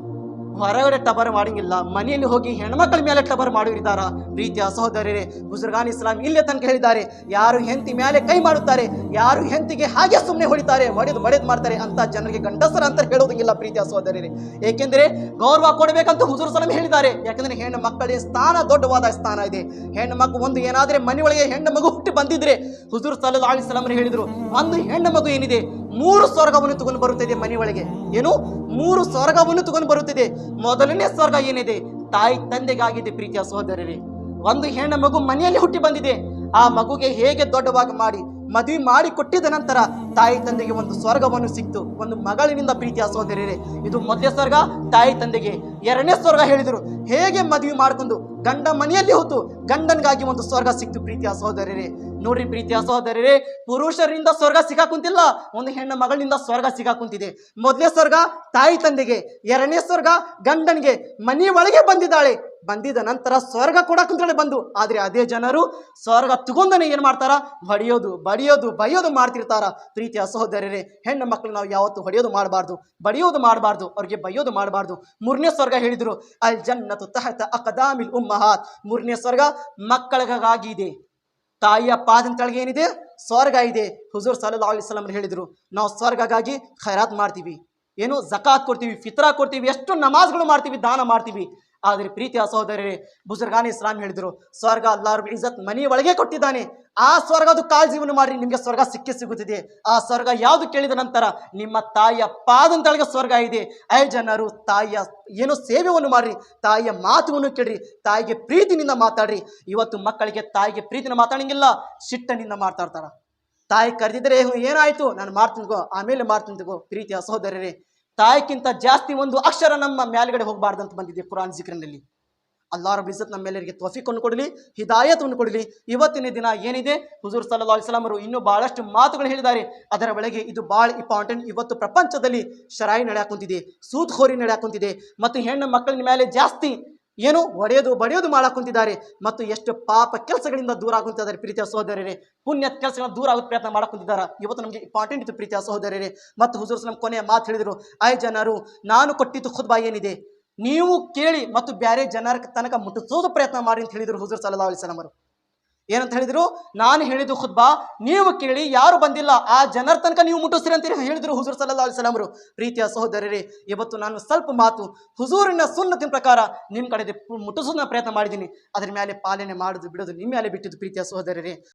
ಹೊರಗಡೆ ಟಬರ್ ಮಾಡಂಗಿಲ್ಲ, ಮನೆಯಲ್ಲಿ ಹೋಗಿ ಹೆಣ್ಮಕ್ಳ ಮೇಲೆ ಟಬರ್ ಮಾಡಿದ್ದಾರೆ ಪ್ರೀತಿಯ ಸಹೋದರರೇ ಬುಜುರ್ಗಾನ್ ಇಸ್ಲಾಂ ಇಲ್ಲೇ ತನಕ ಹೇಳಿದ್ದಾರೆ, ಯಾರು ಹೆಂಡತಿ ಮೇಲೆ ಕೈ ಮಾಡುತ್ತಾರೆ, ಯಾರು ಹೆಂಡತಿಗೆ ಹಾಗೆ ಸುಮ್ಮನೆ ಹೊಡಿತಾರೆ, ಹೊಡೆದು ಬಡೆದು ಮಾಡ್ತಾರೆ ಅಂತ ಜನರಿಗೆ ಗಂಡಸರ ಅಂತ ಹೇಳೋದಿಲ್ಲ ಪ್ರೀತಿಯ ಸಹೋದರರೇ. ಏಕೆಂದರೆ ಗೌರವ ಕೊಡಬೇಕಂತ ಹುಜುರ್ ಸಲಮ್ ಹೇಳಿದ್ದಾರೆ. ಯಾಕಂದ್ರೆ ಹೆಣ್ಣು ಮಕ್ಕಳಿಗೆ ಸ್ಥಾನ ದೊಡ್ಡವಾದ ಸ್ಥಾನ ಇದೆ. ಹೆಣ್ಣು ಮಗು ಒಂದು ಏನಾದರೆ ಮನೆಯೊಳಗೆ ಹೆಣ್ಣು ಮಗು ಹುಟ್ಟಿ ಬಂದಿದ್ರೆ, ಹುಜುರ್ ಸಲ್ಲಾ ಅಲಿ ಸಲಂ ಹೇಳಿದ್ರು, ಒಂದು ಹೆಣ್ಣು ಮಗು ಏನಿದೆ? ಮೂರು ಸ್ವರ್ಗವನ್ನು ತಗೊಂಡು ಬರುತ್ತಿದೆ ಮನೆಯೊಳಗೆ ಏನು? ಮೂರು ಸ್ವರ್ಗವನ್ನು ತಗೊಂಡು ಬರುತ್ತಿದೆ. ಮೊದಲನೇ ಸ್ವರ್ಗ ಏನಿದೆ? ತಾಯಿ ತಂದೆಗಾಗಿದೆ ಪ್ರೀತಿಯ ಸಹೋದರರೇ. ಒಂದು ಹೆಣ್ಣು ಮಗು ಮನೆಯಲ್ಲಿ ಹುಟ್ಟಿ ಬಂದಿದೆ. ಆ ಮಗುಗೆ ಹೇಗೆ ದೊಡ್ಡವಾಗಿ ಮಾಡಿ ಮದುವೆ ಮಾಡಿ ಕೊಟ್ಟಿದ ನಂತರ ತಾಯಿ ತಂದೆಗೆ ಒಂದು ಸ್ವರ್ಗವನ್ನು ಸಿಕ್ತು. ಒಂದು ಮಗಳಿನಿಂದ ಪ್ರೀತಿಯ ಸಹೋದರರೇ ಇದು ಮೊದಲೇ ಸ್ವರ್ಗ, ತಾಯಿ ತಂದೆಗೆ ಎರಡನೇ ಸ್ವರ್ಗ ಹೇಳಿದರು. ಹೇಗೆ ಮದುವೆ ಮಾಡ್ಕೊಂಡು ಗಂಡ ಮನೆಯಲ್ಲಿ ಹೊತ್ತು ಗಂಡನಿಗಾಗಿ ಒಂದು ಸ್ವರ್ಗ ಸಿಕ್ತು ಪ್ರೀತಿಯ ಸಹೋದರರೇ ನೋಡ್ರಿ ಪ್ರೀತಿಯ ಸಹೋದರರೇ ಪುರುಷರಿಂದ ಸ್ವರ್ಗ ಸಿಗಾಕುಂತಿಲ್ಲ, ಒಂದು ಹೆಣ್ಣು ಮಗಳಿಂದ ಸ್ವರ್ಗ ಸಿಗಾಕುಂತಿದೆ. ಮೊದಲನೇ ಸ್ವರ್ಗ ತಾಯಿ ತಂದೆಗೆ, ಎರಡನೇ ಸ್ವರ್ಗ ಗಂಡನಿಗೆ ಮನೆಯೊಳಗೆ ಬಂದಿದ್ದಾಳೆ. ಬಂದಿದ ನಂತರ ಸ್ವರ್ಗ ಕೂಡ ಕುಂತಳೆ ಬಂದು. ಆದರೆ ಅದೇ ಜನರು ಸ್ವರ್ಗ ತಗೊಂಡನೆ ಏನು ಮಾಡ್ತಾರ? ಹೊಡೆಯೋದು, ಬಡಿಯೋದು, ಬೈಯೋದು ಮಾಡ್ತಿರ್ತಾರ. ಪ್ರೀತಿಯ ಸಹೋದರರೇ, ಹೆಣ್ಣು ಮಕ್ಕಳು ನಾವು ಯಾವತ್ತು ಹೊಡೆಯೋದು ಮಾಡಬಾರ್ದು, ಬಡಿಯೋದು ಮಾಡಬಾರ್ದು, ಅವ್ರಿಗೆ ಬೈಯೋದು ಮಾಡಬಾರ್ದು. ಮೂರನೇ ಸ್ವರ್ಗ ಹೇಳಿದ್ರು, ಅಲ್ ಜನ್ನತು ತಹತ ಅಕದಾಮಿಲ್ ಉಮ್ಮಹಾತ್. ಮೂರನೇ ಸ್ವರ್ಗ ಮಕ್ಕಳಿಗಾಗಿದೆ ತಾಯಿಯ ಪಾದದ ಕೆಳಗೆ ಏನಿದೆ? ಸ್ವರ್ಗ ಇದೆ. ಹುಜೂರ್ ಸಲ್ಲಾ ಅಲಿ ಸಲಮ್ ಹೇಳಿದರು, ನಾವು ಸ್ವರ್ಗಗಾಗಿ ಖೈರಾತ್ ಮಾಡ್ತೀವಿ. ಏನು ಜಕಾತ್ ಕೊಡ್ತೀವಿ, ಫಿತ್ರಾ ಕೊಡ್ತೀವಿ, ಎಷ್ಟು ನಮಾಜ್ಗಳು ಮಾಡ್ತೀವಿ, ದಾನ ಮಾಡ್ತೀವಿ. ಆದರೆ ಪ್ರೀತಿಯ ಸಹೋದರರೇ, ಬುಜುರ್ಗಾನ್ ಇಸ್ಲಾಂ ಹೇಳಿದರು, ಸ್ವರ್ಗ ಅಲ್ಲಾರು ಇಜ್ಜತ್ ಮನೆ ಒಳಗೆ ಕೊಟ್ಟಿದ್ದಾನೆ. ಆ ಸ್ವರ್ಗದು ಕಾಲ್ ಜೀವನ ಮಾಡಿ ನಿಮಗೆ ಸ್ವರ್ಗ ಸಿಕ್ಕಿ ಸಿಗುತ್ತಿದೆ. ಆ ಸ್ವರ್ಗ ಯಾವುದು ಕೇಳಿದ ನಂತರ, ನಿಮ್ಮ ತಾಯಿಯ ಪಾದಂತಳಿಗೆ ಸ್ವರ್ಗ ಇದೆ. ಐ ಜನರು, ತಾಯಿಯ ಏನು ಸೇವೆಯನ್ನು ಮಾಡ್ರಿ, ತಾಯಿಯ ಮಾತುವನ್ನು ಕೇಳ್ರಿ, ತಾಯಿಗೆ ಪ್ರೀತಿನಿಂದ ಮಾತಾಡ್ರಿ. ಇವತ್ತು ಮಕ್ಕಳಿಗೆ ತಾಯಿಗೆ ಪ್ರೀತಿನ ಮಾತಾಡಂಗಿಲ್ಲ, ಸಿಟ್ಟನಿಂದ ಮಾತಾಡ್ತಾರ. ತಾಯಿ ಕರೆದಿದ್ರೆ ಏನಾಯ್ತು? ನಾನು ಮಾಡ್ತೀನಿ ಆಮೇಲೆ ಮಾಡ್ತೀನಿ ಪ್ರೀತಿಯ ಸಹೋದರರೇ ತಾಯಿಗಿಂತ ಜಾಸ್ತಿ ಒಂದು ಅಕ್ಷರ ನಮ್ಮ ಮೇಲ್ಗಡೆ ಹೋಗಬಾರ್ದು ಅಂತ ಬಂದಿದೆ ಕುರಾನ್ ಜಿಕ್ರನಲ್ಲಿ. ಅಲ್ಲಾ ರಬ್ ಇಜ್ಜತ್ ನಮ್ಮೆಲ್ಲರಿಗೆ ತೋಫಿಕೊಂಡು ಕೊಡಲಿ ಹಿದಾಯತವನ್ನು ಕೊಡಲಿ. ಇವತ್ತಿನ ದಿನ ಏನಿದೆ? ಹುಜೂರ್ ಸಲ್ಲಾ ಅಲಿಸ್ಲಾಂ ಅವರು ಇನ್ನೂ ಬಹಳಷ್ಟು ಮಾತುಗಳು ಹೇಳಿದ್ದಾರೆ. ಅದರ ಒಳಗೆ ಇದು ಭಾಳ ಇಂಪಾರ್ಟೆಂಟ್ ಇವತ್ತು ಪ್ರಪಂಚದಲ್ಲಿ ಶರಾಯಿ ನಡೆಯಾಕುಂತಿದೆ, ಸೂತ್ಖೋರಿ ನಡೆಯಾಕುಂತಿದೆ. ಮತ್ತು ಹೆಣ್ಣು ಮಕ್ಕಳಿನ ಮೇಲೆ ಜಾಸ್ತಿ ಏನು ಒಡೆಯೋದು ಬಡಿಯೋದು ಮಾಡಾಕುಂತಿದ್ದಾರೆ ಮತ್ತು ಎಷ್ಟು ಪಾಪ ಕೆಲಸಗಳಿಂದ ದೂರ ಆಗುತ್ತಿದ್ದಾರೆ ಪ್ರೀತಿಯ ಸಹೋದರರೇ. ಪುಣ್ಯ ಕೆಲಸಗಳನ್ನ ದೂರ ಆಗುತ್ತೆ ಪ್ರಯತ್ನ ಮಾಡಾಕುಂತಿದ್ದಾರೆ. ಇವತ್ತು ನಮಗೆ ಇಂಪಾರ್ಟೆಂಟ್ ಇತ್ತು ಪ್ರೀತಿಯ ಸಹೋದರರೇ. ಮತ್ತು ಹುಜುರ್ ಸಲಂ ಕೊನೆಯ ಮಾತು ಹೇಳಿದರು ಐ ಜನರು, ನಾನು ಕೊಟ್ಟಿದ್ದು ಖುದ್ಬಾ ಏನಿದೆ? ನೀವು ಕೇಳಿ ಮತ್ತು ಬೇರೆ ಜನರ ತನಕ ಮುಟ್ಟಿಸೋದು ಪ್ರಯತ್ನ ಮಾಡಿ ಅಂತ ಹೇಳಿದರು ಹುಜೂರ್ ಸಲ್ಲಾ ಅಲಿಸ್ಲಾಮರು ಏನಂತ ಹೇಳಿದ್ರು? ನಾನು ಹೇಳಿದ್ದು ಖುದ್ಬಾ, ನೀವು ಕೇಳಿ, ಯಾರು ಬಂದಿಲ್ಲ, ಆ ಜನರ ತನಕ ನೀವು ಮುಟ್ಟಿಸ್ರಿ ಅಂತ ಹೇಳಿದ್ರು ಹುಜೂರ್ ಸಲ್ಲಾ ಅವರು. ಪ್ರೀತಿಯ ಸಹೋದರರೇ, ಇವತ್ತು ನಾನು ಸ್ವಲ್ಪ ಮಾತು ಹುಜೂರಿನ ಸುನ್ನತಿನ ಪ್ರಕಾರ ನಿಮ್ಮ ಕಡೆ ಮುಟ್ಟಿಸೋದನ್ನ ಪ್ರಯತ್ನ ಮಾಡಿದ್ದೀನಿ. ಅದ್ರ ಮೇಲೆ ಪಾಲನೆ ಮಾಡೋದು, ಬಿಡೋದು ನಿಮ್ಮ ಮೇಲೆ ಬಿಟ್ಟಿದ್ದು ಪ್ರೀತಿಯ ಸಹೋದರರೇ.